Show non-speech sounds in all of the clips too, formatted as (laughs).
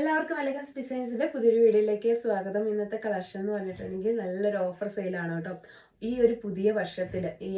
എല്ലാവർക്കും അലഗൻസ് ഡിസൈൻസിന്റെ പുതിയൊരു വീഡിയോയിലേക്ക് സ്വാഗതം. ഇന്നത്തെ കളക്ഷൻ എന്ന് പറഞ്ഞിട്ടുണ്ടെങ്കിൽ നല്ലൊരു ഓഫർ സെയിലാണ് കേട്ടോ. ഈ ഒരു പുതിയ വർഷത്തിൽ ഈ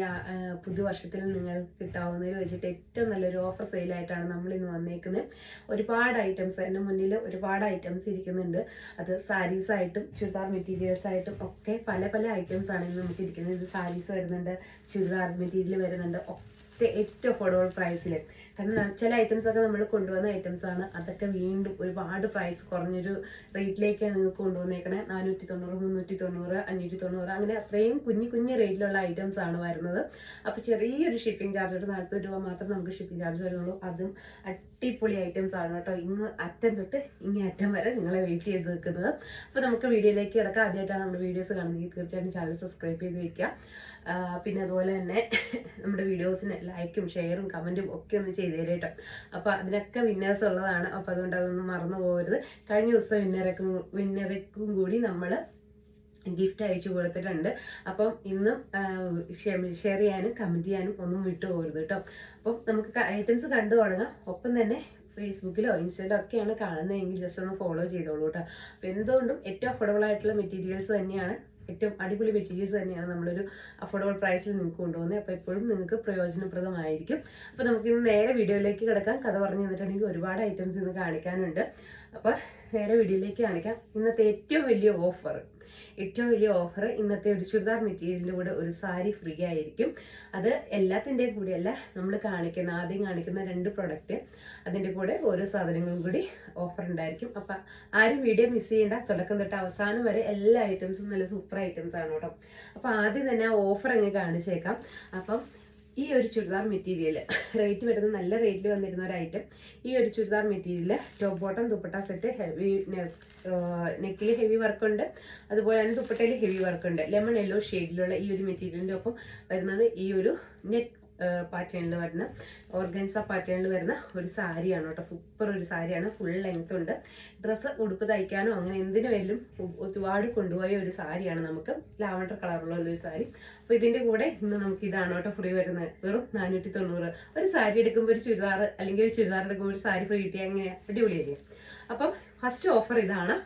പുതുവർഷത്തിൽ നിങ്ങൾക്ക് കിട്ടാവുന്നതിൽ വെച്ചിട്ട് ഏറ്റവും നല്ലൊരു ഓഫർ സെയിലായിട്ടാണ് നമ്മൾ ഇന്ന് വന്നേക്കുന്നത് ഒരുപാട് ഐറ്റംസ് എന്റെ മുന്നിൽ ഒരുപാട് ഐറ്റംസ് ഇരിക്കുന്നുണ്ട്. അത് സാരീസ് ആയിട്ടും ചുരിദാർ മെറ്റീരിയൽസ് ആയിട്ടും ഒക്കെ പല പല ഐറ്റംസ് ആണ് ഇന്ന് നമുക്ക് ഇരിക്കുന്നത്. ഇത് സാരീസ് വരുന്നുണ്ട് ചുരിദാർ മെറ്റീരിയൽ വരുന്നുണ്ട് ഒക്കെ ഏറ്റവും അഫോർഡബിൾ പ്രൈസിൽ കാരണം ചില ഐറ്റംസ് ഒക്കെ നമ്മൾ കൊണ്ടുവന്ന ഐറ്റംസ് ആണ്. അതൊക്കെ വീണ്ടും ഒരുപാട് പ്രൈസ് കുറഞ്ഞൊരു റേറ്റിലേക്ക് നിങ്ങൾക്ക് കൊണ്ടുവന്നേക്കണേ. നാനൂറ്റി തൊണ്ണൂറ് മുന്നൂറ്റി തൊണ്ണൂറ് അഞ്ഞൂറ്റി തൊണ്ണൂറ് അങ്ങനെ അത്രയും കുഞ്ഞു കുഞ്ഞു റേറ്റിലുള്ള ഐറ്റംസ് ആണ് വരുന്നത്. അപ്പോൾ ചെറിയൊരു ഷിപ്പിംഗ് ചാർജ് ഒരു നാൽപ്പത് രൂപ മാത്രം നമുക്ക് ഷിപ്പിംഗ് ചാർജ് വരുള്ളൂ. അതും അടിപൊളി ഐറ്റംസ് ആണ് കേട്ടോ. ഇങ്ങ് അറ്റം തൊട്ട് ഇങ്ങേ അറ്റം വരെ നിങ്ങളെ വെയിറ്റ് ചെയ്ത് നിൽക്കുന്നത്. അപ്പോൾ നമുക്ക് വീഡിയോയിലേക്ക് കിടക്കാം. ആദ്യമായിട്ടാണ് നമ്മുടെ വീഡിയോസ് കാണുന്നത്. തീർച്ചയായിട്ടും ചാനൽ സബ്സ്ക്രൈബ് ചെയ്ത് വയ്ക്കുക പിന്നെ അതുപോലെ തന്നെ (laughs) നമ്മുടെ വീഡിയോസിന് ലൈക്കും ഷെയറും കമന്റും ഒക്കെ ഒന്ന് തരും കേട്ടോ അപ്പോൾ അതിനൊക്കെ വിന്നേഴ്സ് ഉള്ളതാണ്. അപ്പോൾ അതുകൊണ്ട് അതൊന്നും മറന്നു പോകരുത്. കഴിഞ്ഞ ദിവസം വിന്നറക്കും വിന്നറക്കും കൂടി നമ്മൾ ഗിഫ്റ്റ് അയച്ചു കൊടുത്തിട്ടുണ്ട്. അപ്പം ഇന്നും ഷെയർ ചെയ്യാനും കമന്റ് ചെയ്യാനും ഒന്നും വിട്ടു പോകരുത് കേട്ടോ. അപ്പം നമുക്ക് ഐറ്റംസ് കണ്ടു തുടങ്ങാം. ഒപ്പം തന്നെ ഫേസ്ബുക്കിലോ ഇൻസ്റ്റയിലോ ഒക്കെയാണ് കാണുന്നതെങ്കിൽ ജസ്റ്റ് ഒന്ന് ഫോളോ ചെയ്തോളൂ കേട്ടോ. അപ്പോൾ എന്തുകൊണ്ടും ഏറ്റവും അഫോർഡബിൾ ആയിട്ടുള്ള മെറ്റീരിയൽസ് തന്നെയാണ് ഏറ്റവും അടിപൊളി മെറ്റീരിയൽസ് തന്നെയാണ് നമ്മളൊരു അഫോർഡബിൾ പ്രൈസിൽ നിങ്ങൾക്ക് കൊണ്ടുപോകുന്നത് അപ്പോൾ എപ്പോഴും നിങ്ങൾക്ക് പ്രയോജനപ്രദമായിരിക്കും. അപ്പോൾ നമുക്ക് ഇന്ന് നേരെ വീഡിയോയിലേക്ക് കിടക്കാം. കഥ പറഞ്ഞു തന്നിട്ടുണ്ടെങ്കിൽ ഒരുപാട് ഐറ്റംസ് ഇന്ന് കാണിക്കാനുണ്ട്. അപ്പോൾ നേരെ വീഡിയോയിലേക്ക് കാണിക്കാം. ഇന്നത്തെ ഏറ്റവും വലിയ ഓഫർ ഏറ്റവും വലിയ ഓഫർ ഇന്നത്തെ ഒരു ചുരിദാർ മെറ്റീരിയലിന്റെ കൂടെ ഒരു സാരി ഫ്രീ ആയിരിക്കും. അത് എല്ലാത്തിന്റെയും കൂടിയല്ല നമ്മൾ കാണിക്കുന്ന ആദ്യം കാണിക്കുന്ന രണ്ട് പ്രൊഡക്റ്റ് അതിന്റെ കൂടെ ഓരോ സാധനങ്ങളും കൂടി ഓഫർ ഉണ്ടായിരിക്കും. അപ്പം ആരും വീഡിയോ മിസ് ചെയ്യേണ്ട. തുടക്കം തൊട്ട് അവസാനം വരെ എല്ലാ ഐറ്റംസും നല്ല സൂപ്പർ ഐറ്റംസ് ആണ് കേട്ടോ. അപ്പം ആദ്യം തന്നെ ഓഫർ അങ്ങ് കാണിച്ചേക്കാം. അപ്പം ഈ ഒരു ചുരിദാർ മെറ്റീരിയൽ റേറ്റ് വരുന്ന നല്ല റേറ്റിൽ വന്നിരുന്ന ഒരു ഐറ്റം ഈ ഒരു churidar material top bottom dupatta set heavy നെക്കിൽ ഹെവി വർക്ക് ഉണ്ട്. അതുപോലെ തന്നെ ദുപ്പട്ടയിൽ ഹെവി വർക്ക് ഉണ്ട്. ലെമൺ യെല്ലോ ഷെയ്ഡിലുള്ള ഈ ഒരു മെറ്റീരിയലിന്റെ ഒപ്പം വരുന്നത് ഈ ഒരു നെറ്റ് പാറ്റേണിൽ വരുന്ന ഓർഗൻസ പാറ്റേണിൽ വരുന്ന ഒരു സാരിയാണ് കേട്ടോ. സൂപ്പർ ഒരു സാരിയാണ്. ഫുൾ ലെങ്ത് ഉണ്ട്. ഡ്രസ്സ് ഉടുപ്പ് തയ്ക്കാനോ അങ്ങനെ എന്തിനു വേലും ഒരുപാട് കൊണ്ടുപോയ ഒരു സാരിയാണ് നമുക്ക്. ലാവണ്ടർ കളറുള്ള ഒരു സാരി. അപ്പോൾ ഇതിന്റെ കൂടെ ഇന്ന് നമുക്ക് ഇതാണ് കേട്ടോ ഫ്രീ വരുന്നത്. വെറും നാനൂറ്റി തൊണ്ണൂറ് ഒരു സാരി എടുക്കുമ്പോൾ ഒരു ചുരിദാർ അല്ലെങ്കിൽ ഒരു ചുരിദാർ എടുക്കുമ്പോൾ ഒരു സാരി ഫ്രീ കിട്ടിയാൽ അങ്ങനെ അടിപൊളിയല്ലേ? അപ്പം ഫസ്റ്റ് ഓഫർ ഇതാണ്.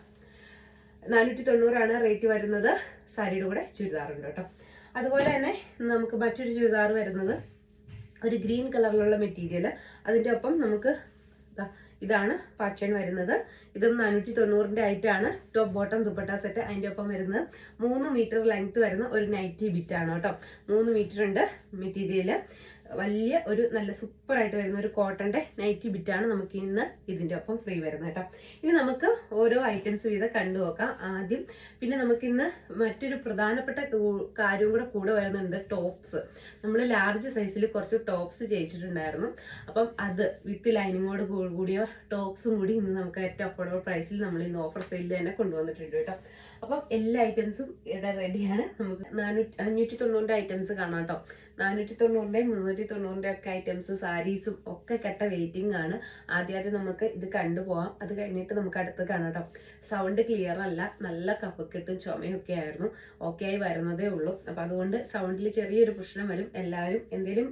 നാനൂറ്റി തൊണ്ണൂറാണ് റേറ്റ് വരുന്നത്. സാരിയുടെ കൂടെ ചുരിദാറുണ്ട് കേട്ടോ. അതുപോലെ തന്നെ നമുക്ക് മറ്റൊരു ചുരിദാർ വരുന്നത്. ഒരു ഗ്രീൻ കളറിലുള്ള മെറ്റീരിയൽ അതിന്റെ ഒപ്പം നമുക്ക് ഇതാണ് പാറ്റേൺ വരുന്നത്. ഇതും നാനൂറ്റി തൊണ്ണൂറിന്റെ ആയിട്ടാണ് ടോപ്പ് ബോട്ടം ദുപ്പട്ട സെറ്റ് അതിന്റെ ഒപ്പം വരുന്നത്. മൂന്ന് മീറ്റർ ലെങ്ത് വരുന്ന ഒരു നൈറ്റി ബിറ്റ് ആണ് കേട്ടോ. മൂന്ന് മീറ്റർ ഉണ്ട് മെറ്റീരിയൽ വലിയ ഒരു നല്ല സൂപ്പർ ആയിട്ട് വരുന്ന ഒരു കോട്ടന്റെ നൈറ്റി ബിറ്റാണ് നമുക്ക് ഇന്ന് ഇതിന്റെ ഒപ്പം ഫ്രീ വരുന്നത് കേട്ടോ. ഇനി നമുക്ക് ഓരോ ഐറ്റംസ് വീതം കണ്ടു നോക്കാം ആദ്യം. പിന്നെ നമുക്കിന്ന് മറ്റൊരു പ്രധാനപ്പെട്ട കാര്യവും കാര്യം കൂടെ കൂടെ വരുന്നുണ്ട് ടോപ്സ് നമ്മൾ ലാർജ് സൈസിൽ കുറച്ച് ടോപ്സ് ചെയ്യിച്ചിട്ടുണ്ടായിരുന്നു. അപ്പം അത് വിത്ത് ലൈനിങ്ങോട് കൂടിയ ടോപ്സും കൂടി ഇന്ന് നമുക്ക് ഏറ്റവും അഫോർഡബിൾ പ്രൈസിൽ നമ്മൾ ഇന്ന് ഓഫർ സെയിലിൽ തന്നെ കൊണ്ടുവന്നിട്ടുണ്ട് കേട്ടോ. അപ്പം എല്ലാ ഐറ്റംസും ഇവിടെ റെഡിയാണ് നമുക്ക് നാനൂറ്റി അഞ്ഞൂറ്റി തൊണ്ണൂറിന്റെ ഐറ്റംസ് കാണാം കേട്ടോ. നാനൂറ്റി തൊണ്ണൂറിന്റെയും മുന്നൂറ്റി തൊണ്ണൂറിന്റെ ഒക്കെ ഐറ്റംസ് സാരീസും ഒക്കെ കെട്ട വെയിറ്റിംഗ് ആണ്. ആദ്യമാദ്യം നമുക്ക് ഇത് കണ്ടുപോകാം അത് കഴിഞ്ഞിട്ട് നമുക്ക് അടുത്ത് കാണാം സൗണ്ട് ക്ലിയർ അല്ല നല്ല കഫക്കെട്ടും ചുമയൊക്കെ ആയിരുന്നു. ഓക്കെ ആയി വരുന്നതേ ഉള്ളൂ. അപ്പം അതുകൊണ്ട് സൗണ്ടിൽ ചെറിയൊരു പ്രശ്നം വരും. എല്ലാവരും എന്തെങ്കിലും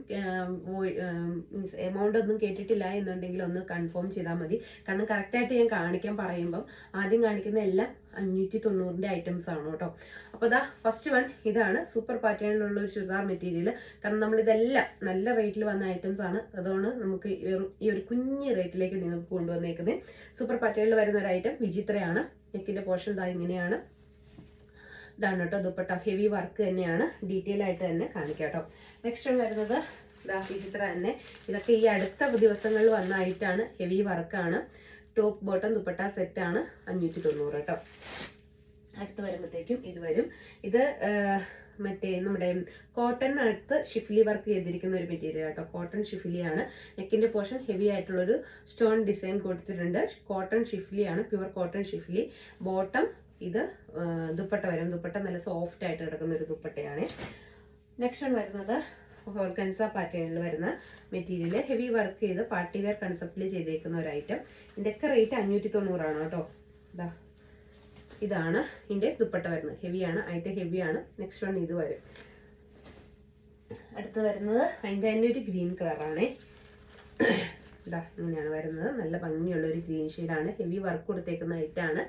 മീൻസ് എമൗണ്ട് ഒന്നും കേട്ടിട്ടില്ല എന്നുണ്ടെങ്കിൽ ഒന്ന് കൺഫേം ചെയ്താൽ മതി. കാരണം കറക്റ്റായിട്ട് ഞാൻ കാണിക്കാൻ പറയുമ്പം ആദ്യം കാണിക്കുന്ന എല്ലാം അഞ്ഞൂറ്റി തൊണ്ണൂറിന്റെ ഐറ്റംസ് ആണ് കേട്ടോ. അപ്പോൾ ഇതാ ഫസ്റ്റ് വൺ ഇതാണ് സൂപ്പർ പാറ്റേണിലുള്ള ഒരു ചുരിദാർ മെറ്റീരിയൽ കാരണം നമ്മളിതെല്ലാം നല്ല റേറ്റിൽ വന്ന ഐറ്റംസ് ആണ്. അതുകൊണ്ട് നമുക്ക് ഈ ഒരു- കുഞ്ഞ് റേറ്റിലേക്ക് നിങ്ങൾക്ക് കൊണ്ടുവന്നേക്കുന്നത് സൂപ്പർ പാറ്റേണിൽ വരുന്ന ഒരു ഐറ്റം വിചിത്രയാണ്. നെക്കിന്റെ പോർഷൻ ഇതാ ഇങ്ങനെയാണ്. ഇതാണ് കേട്ടോ ദുപ്പട്ട. ഹെവി വർക്ക് തന്നെയാണ്. ഡീറ്റെയിൽ ആയിട്ട് തന്നെ കാണിക്കാം കേട്ടോ. നെക്സ്റ്റ് വരുന്നത് ഇതാ വിചിത്ര തന്നെ. ഇതൊക്കെ ഈ അടുത്ത ദിവസങ്ങളിൽ വന്ന ഐറ്റാണ് ഹെവി വർക്കാണ് ടോപ്പ് ബോട്ടം ദുപ്പട്ട ആണ് അഞ്ഞൂറ്റി തൊണ്ണൂറ് കേട്ടോ അടുത്ത് വരുമ്പോഴത്തേക്കും ഇത് വരും. ഇത് മറ്റേ നമ്മുടെ കോട്ടൺ അടുത്ത് ഷിഫ്ലി വർക്ക് ചെയ്തിരിക്കുന്ന ഒരു മെറ്റീരിയൽ കേട്ടോ കോട്ടൺ ഷിഫ്ലിയാണ് നെക്കിന്റെ പോർഷൻ ഹെവി ആയിട്ടുള്ളൊരു സ്റ്റോൺ ഡിസൈൻ കൊടുത്തിട്ടുണ്ട്. കോട്ടൺ ഷിഫ്ലിയാണ് പ്യുവർ കോട്ടൺ ഷിഫ്ലി ബോട്ടം ഇത് ദുപ്പട്ട വരും. ദുപ്പട്ട നല്ല സോഫ്റ്റ് ആയിട്ട് കിടക്കുന്ന ഒരു ദുപ്പട്ടയാണ് നെക്സ്റ്റ് വരുന്നത് ഓർഗൻസ പാറ്റേണിൽ വരുന്ന മെറ്റീരിയൽ ഹെവി വർക്ക് ചെയ്ത് പാർട്ടി വെയർ കൺസെപ്റ്റിൽ ചെയ്തേക്കുന്ന ഒരു ഐറ്റം ഇതിന്റെയൊക്കെ റേറ്റ് അഞ്ഞൂറ്റി തൊണ്ണൂറാണ് കേട്ടോ. ഇതാ ഇതാണ് ഇതിന്റെ ദുപ്പട്ട വരുന്നത്. ഹെവിയാണ് ഐറ്റം ഹെവിയാണ് നെക്സ്റ്റ് വൺ ഇത് വരും. അടുത്ത് വരുന്നത് അതിന്റെ തന്നെ ഒരു ഗ്രീൻ കളറാണേ ഇതാ ഇങ്ങനെയാണ് വരുന്നത്. നല്ല ഭംഗിയുള്ള ഒരു ഗ്രീൻ ഷെയ്ഡാണ് ഹെവി വർക്ക് കൊടുത്തേക്കുന്ന ഐറ്റാണ്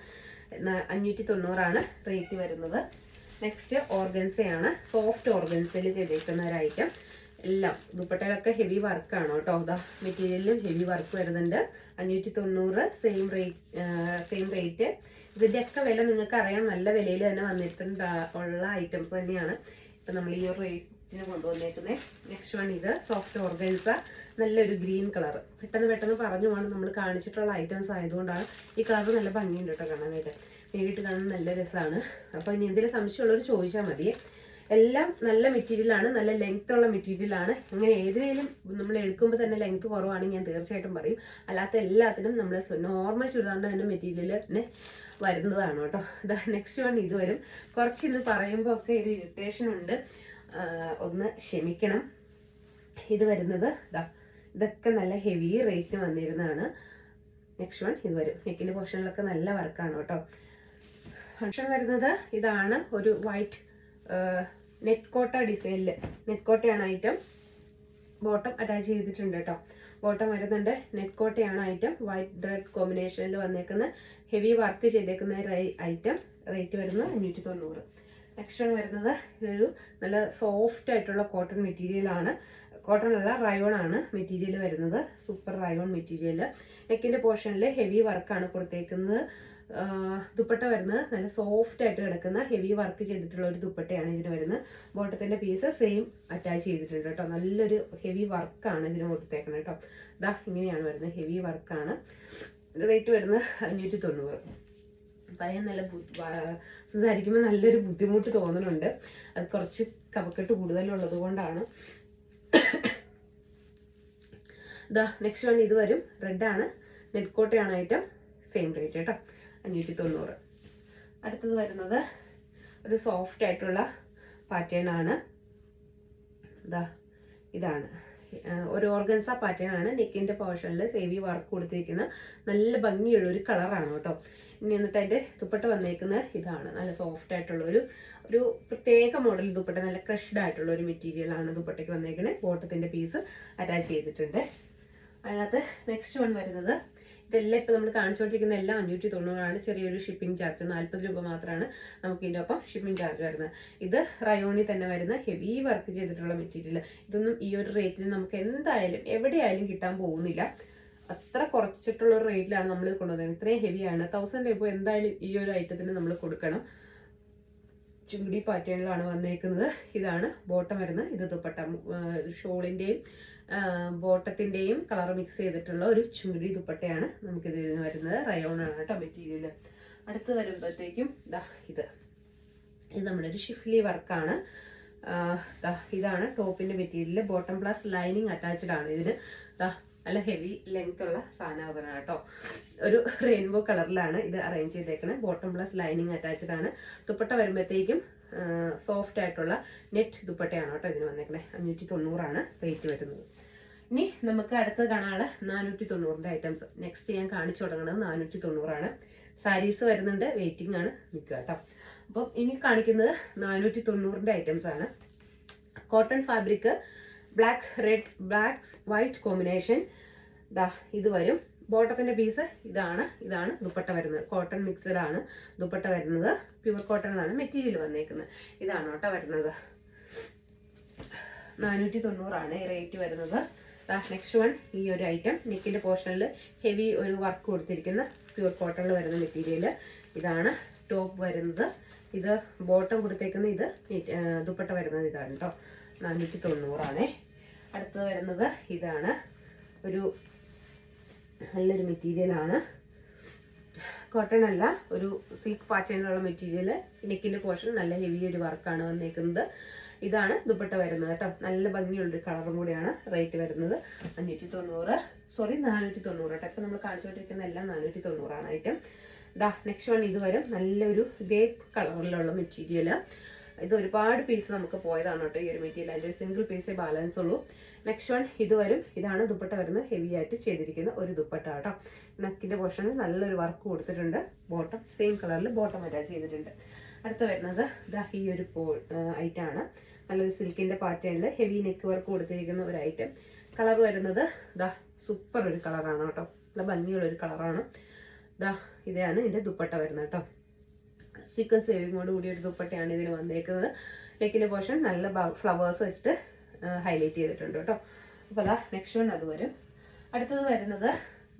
അഞ്ഞൂറ്റി തൊണ്ണൂറാണ് റേറ്റ് വരുന്നത്. നെക്സ്റ്റ് ഓർഗൻസയാണ് സോഫ്റ്റ് ഓർഗൻസയിൽ ചെയ്തേക്കുന്ന ഒരു ഐറ്റം എല്ലാം. ദുപ്പട്ടയിലൊക്കെ ഹെവി വർക്കാണ് കേട്ടോ. ദാ മെറ്റീരിയലിലും ഹെവി വർക്ക് വരുന്നുണ്ട്. അഞ്ഞൂറ്റി തൊണ്ണൂറ് സെയിം റേറ്റ് സെയിം റേറ്റ് ഇതിന്റെ ഒക്കെ വില നിങ്ങൾക്ക് അറിയാം നല്ല വിലയിൽ തന്നെ വന്നിട്ടുണ്ട്. ഉള്ള ഐറ്റംസ് തന്നെയാണ്. ഇപ്പം നമ്മൾ ഈ ഒരു റേറ്റിന് കൊണ്ടുവന്നേക്കുന്നത് നെക്സ്റ്റ് വൺ ഇത്. സോഫ്റ്റ് ഓർഗൻസ നല്ലൊരു ഗ്രീൻ കളർ പെട്ടെന്ന് പെട്ടെന്ന് പറഞ്ഞു പോകണം നമ്മൾ കാണിച്ചിട്ടുള്ള ഐറ്റംസ് ആയതുകൊണ്ടാണ് ഈ കളർ നല്ല ഭംഗിയുണ്ട് കേട്ടോ കാണാനായിട്ട്. നേരിട്ട് കാണാൻ നല്ല രസമാണ്. അപ്പോൾ ഇനി എന്തെങ്കിലും സംശയമുള്ളവർ ചോദിച്ചാൽ മതിയേ എല്ലാം നല്ല മെറ്റീരിയലാണ് നല്ല ലെങ്ത് ഉള്ള മെറ്റീരിയലാണ് ഇങ്ങനെ ഏതിനേലും നമ്മൾ എടുക്കുമ്പോൾ തന്നെ ലെങ്ത് കുറവാണെങ്കിൽ ഞാൻ തീർച്ചയായിട്ടും പറയും. അല്ലാത്ത എല്ലാത്തിനും നമ്മൾ നോർമൽ ചുരിദാറിന്റെ തന്നെ മെറ്റീരിയൽ തന്നെ വരുന്നതാണ് കേട്ടോ. ഇതാ നെക്സ്റ്റ് വൺ ഇത് വരും. കുറച്ച് ഇന്ന് പറയുമ്പോൾ ഒക്കെ ഒരു ഇറിറ്റേഷൻ ഉണ്ട്. ഒന്ന് ക്ഷമിക്കണം. ഇത് വരുന്നത് ഇതാ ഇതൊക്കെ നല്ല ഹെവി റേറ്റിന് വന്നിരുന്നതാണ്. നെക്സ്റ്റ് വൺ ഇത് വരും. നെക്കിന്റെ പോർഷനിലൊക്കെ നല്ല വർക്കാണ് കേട്ടോ. ഫംഗ്ഷൻ വരുന്നത് ഇതാണ് ഒരു വൈറ്റ് നെറ്റ് കോട്ട ഡിസൈനിൽ നെറ്റ് കോട്ടയാണ് ഐറ്റം ബോട്ടം അറ്റാച്ച് ചെയ്തിട്ടുണ്ട് കേട്ടോ ബോട്ടം വരുന്നുണ്ട്. നെറ്റ് കോട്ടയാണ് ഐറ്റം വൈറ്റ് റെഡ് കോമ്പിനേഷനിൽ വന്നേക്കുന്ന ഹെവി വർക്ക് ചെയ്തേക്കുന്ന ഐറ്റം റേറ്റ് വരുന്നത് അഞ്ഞൂറ്റി തൊണ്ണൂറ് നെക്സ്റ്റ് വൺ വരുന്നത് ഇതൊരു നല്ല സോഫ്റ്റ് ആയിട്ടുള്ള കോട്ടൺ മെറ്റീരിയൽ ആണ്. കോട്ടൺ അല്ല റയോൺ ആണ് മെറ്റീരിയൽ വരുന്നത്. സൂപ്പർ റയോൺ മെറ്റീരിയൽ നെക്കിന്റെ പോർഷനിൽ ഹെവി വർക്കാണ് കൊടുത്തേക്കുന്നത്. ദുപ്പട്ട വരുന്നത് നല്ല സോഫ്റ്റ് ആയിട്ട് കിടക്കുന്ന ഹെവി വർക്ക് ചെയ്തിട്ടുള്ള ഒരു ദുപ്പട്ടയാണ് ഇതിന് വരുന്നത്. ബോട്ടത്തിന്റെ പീസ് സെയിം അറ്റാച്ച് ചെയ്തിട്ടുണ്ട് കേട്ടോ. നല്ലൊരു ഹെവി വർക്കാണ് ഇതിന് കൊടുത്തേക്കുന്നത് കേട്ടോ. ഇതാ ഇങ്ങനെയാണ് വരുന്നത് ഹെവി വർക്കാണ് റേറ്റ് വരുന്നത് അഞ്ഞൂറ്റി തൊണ്ണൂറ് പറയാൻ നല്ല സംസാരിക്കുമ്പോൾ നല്ലൊരു ബുദ്ധിമുട്ട് തോന്നുന്നുണ്ട് അത് കുറച്ച് കവക്കെട്ട് കൂടുതലുള്ളത് കൊണ്ടാണ്. ദാ നെക്സ്റ്റ് വൺ ഇത് വരും. റെഡാണ് നെറ്റ് കോട്ടയാണ് ഐറ്റം. സെയിം റേറ്റ് കേട്ടോ. അഞ്ഞൂറ്റി തൊണ്ണൂറ് അടുത്തത് വരുന്നത് ഒരു സോഫ്റ്റ് ആയിട്ടുള്ള പാറ്റേൺ ആണ്. ഇതാ ഇതാണ്. ഒരു ഓർഗൻസ പാറ്റേൺ ആണ്. നെക്കിന്റെ പോർഷനിൽ സേവി വർക്ക് കൊടുത്തിരിക്കുന്ന നല്ല ഭംഗിയുള്ള ഒരു കളറാണ് കേട്ടോ. ഇനി എന്നിട്ട് അതിന്റെ ദുപ്പട്ട വന്നേക്കുന്നത് ഇതാണ്. നല്ല സോഫ്റ്റ് ആയിട്ടുള്ള ഒരു ഒരു പ്രത്യേക മോഡൽ ദുപ്പട്ട നല്ല ക്രഷ്ഡ് ആയിട്ടുള്ള ഒരു മെറ്റീരിയൽ ആണ് ദുപ്പട്ടയ്ക്ക് വന്നേക്കുന്നത് ബോട്ടത്തിന്റെ പീസ് അറ്റാച്ച് ചെയ്തിട്ടുണ്ട്. അതിനകത്ത് നെക്സ്റ്റ് വൺ വരുന്നത് ഇതെല്ലാം ഇപ്പം നമ്മൾ കാണിച്ചുകൊണ്ടിരിക്കുന്ന എല്ലാം അഞ്ഞൂറ്റി തൊണ്ണൂറാണ്. ചെറിയൊരു ഷിപ്പിംഗ് ചാർജ് നാൽപ്പത് രൂപ മാത്രമാണ് നമുക്ക് ഇതിന്റെ ഒപ്പം ഷിപ്പിംഗ് ചാർജ് വരുന്നത്. ഇത് റയോണി തന്നെ വരുന്ന ഹെവി വർക്ക് ചെയ്തിട്ടുള്ള മെറ്റീരിയൽ ഇതൊന്നും ഈ ഒരു റേറ്റിന് നമുക്ക് എന്തായാലും എവിടെയായാലും കിട്ടാൻ പോകുന്നില്ല. അത്ര കുറച്ചിട്ടുള്ള ഒരു റേറ്റിലാണ് നമ്മൾ ഇത് കൊണ്ടുവന്നത്. ഇത്രയും ഹെവിയാണ് തൗസൻഡ് രൂപ എന്തായാലും ഈ ഒരു ഐറ്റത്തിന് നമ്മൾ കൊടുക്കണം. ചുണ്ടി പാറ്റേണിലാണ് വന്നേക്കുന്നത്. ഇതാണ് ബോട്ടം വരുന്നത്. ഇത് ദുപ്പട്ട ഷോളിന്റെയും ബോട്ടത്തിന്റെയും കളർ മിക്സ് ചെയ്തിട്ടുള്ള ഒരു ചുരി ദുപ്പട്ടയാണ് നമുക്കിതിൽ നിന്ന് വരുന്നത്. റയോൺ ആണ് കേട്ടോ മെറ്റീരിയൽ അടുത്ത് വരുമ്പോഴത്തേക്കും ദാ ഇത്. ഇത് നമ്മുടെ ഒരു ഷിഫ്ലി വർക്കാണ് ഇതാണ് ടോപ്പിന്റെ material bottom plus lining attached ആണ് ഇതിന്. ദാ നല്ല ഹെവി ലെങ്ത് ഉള്ള സാധനമാണ് കേട്ടോ. ഒരു റെയിൻബോ കളറിലാണ് ഇത് അറേഞ്ച് ചെയ്തേക്കുന്നത് ബോട്ടം പ്ലസ് ലൈനിങ് അറ്റാച്ച്ഡ് ആണ്. ദുപ്പട്ട വരുമ്പോഴത്തേക്കും സോഫ്റ്റ് ആയിട്ടുള്ള നെറ്റ് ദുപ്പട്ടയാണ് കേട്ടോ ഇതിന് വന്നേക്കണേ. അഞ്ഞൂറ്റി തൊണ്ണൂറാണ് റേറ്റ് വരുന്നത്. ഇനി നമുക്ക് അടുത്ത കാണാനുള്ള നാനൂറ്റി തൊണ്ണൂറിന്റെ ഐറ്റംസ് നെക്സ്റ്റ് ഞാൻ കാണിച്ചു തുടങ്ങുന്നത് നാനൂറ്റി തൊണ്ണൂറാണ് സാരീസ് വരുന്നുണ്ട് വെയിറ്റിംഗ് ആണ് നിൽക്കുക കേട്ടോ. അപ്പം ഇനി കാണിക്കുന്നത് നാനൂറ്റി തൊണ്ണൂറിന്റെ ഐറ്റംസ് ആണ്. Cotton fabric black red black white combination ദാ ഇത് വരും. ബോട്ടത്തിന്റെ പീസ് ഇതാണ് ഇതാണ് ദുപ്പട്ട വരുന്നത്. കോട്ടൺ മിക്സഡ് ആണ് ദുപ്പട്ട വരുന്നത്. പ്യുവർ കോട്ടൺ ആണ് മെറ്റീരിയൽ വന്നേക്കുന്നത്. ഇതാണ് കേട്ടോ വരുന്നത്. നാനൂറ്റി തൊണ്ണൂറാണ് റേറ്റ് വരുന്നത്. നെക്സ്റ്റ് വൺ ഈ ഒരു ഐറ്റം നെക്കിന്റെ പോർഷനിൽ ഹെവി ഒരു വർക്ക് കൊടുത്തിരിക്കുന്ന പ്യുവർ കോട്ടണിൽ വരുന്ന മെറ്റീരിയൽ ഇതാണ് ടോപ്പ് വരുന്നത്. ഇത് ബോട്ടം കൊടുത്തേക്കുന്ന ഇത് ദുപ്പട്ട വരുന്നത് ഇതാണ് കേട്ടോ. നാനൂറ്റി തൊണ്ണൂറാണേ അടുത്തത് വരുന്നത് ഇതാണ് ഒരു നല്ലൊരു മെറ്റീരിയലാണ് കോട്ടൺ അല്ല ഒരു സിൽക്ക് പാറ്റേണിലുള്ള മെറ്റീരിയൽ നെക്കിന്റെ പോർഷൻ നല്ല ഹെവി ഒരു വർക്കാണ് വന്നേക്കുന്നത്. ഇതാണ് ദുപ്പട്ട വരുന്നത് കേട്ടോ. നല്ല ഭംഗിയുള്ളൊരു കളറും കൂടിയാണ് റേറ്റ് വരുന്നത്. അഞ്ഞൂറ്റി തൊണ്ണൂറ് സോറി നാനൂറ്റി തൊണ്ണൂറ് കേട്ടോ. ഇപ്പം നമ്മൾ കാണിച്ചുകൊണ്ടിരിക്കുന്ന എല്ലാം നാനൂറ്റി തൊണ്ണൂറാണ് ഐറ്റം ദാ നെക്സ്റ്റ് വൺ ഇത് വരും. നല്ലൊരു ഇതേ കളറിലുള്ള മെറ്റീരിയൽ ഇത് ഒരുപാട് പീസ് നമുക്ക് പോയതാണ് കേട്ടോ ഈ ഒരു മെറ്റീരിയൽ അതിന്റെ ഒരു സിംഗിൾ പീസേ ബാലൻസ് ഉള്ളൂ. നെക്സ്റ്റ് വൺ ഇത് വരും. ഇതാണ് ദുപ്പട്ട വരുന്നത്. ഹെവി ആയിട്ട് ചെയ്തിരിക്കുന്ന ഒരു ദുപ്പട്ട കേട്ടോ. നെക്കിന്റെ പോർഷനിൽ നല്ലൊരു വർക്ക് കൊടുത്തിട്ടുണ്ട്. ബോട്ടം സെയിം കളറിൽ ബോട്ടം വരാ ചെയ്തിട്ടുണ്ട്. അടുത്ത വരുന്നത് ദാ ഈ ഒരു പോ ആണ്. നല്ലൊരു സിൽക്കിന്റെ പാറ്റേണിൽ ഹെവി നെക്ക് വർക്ക് കൊടുത്തിരിക്കുന്ന ഒരു ഐറ്റം കളർ വരുന്നത് ദാ സൂപ്പർ ഒരു കളറാണ് കേട്ടോ. നല്ല ഭംഗിയുള്ള ഒരു കളറാണ് ദാ ഇതാണ് ഇതിന്റെ ദുപ്പട്ട വരുന്നത് കേട്ടോ. സീക്വൻസ് സേവിങ്ങോട് കൂടി ഒരു ദുപ്പട്ടയാണ് ഇതിന് വന്നേക്കുന്നത്. നെക്കിന്റെ പോർഷൻ നല്ല ഫ്ലവേഴ്സ് വെച്ചിട്ട് ഹൈലൈറ്റ് ചെയ്തിട്ടുണ്ട് കേട്ടോ. അപ്പോൾ അതാ നെക്സ്റ്റ് വൺ അത് വരും. അടുത്തത് വരുന്നത്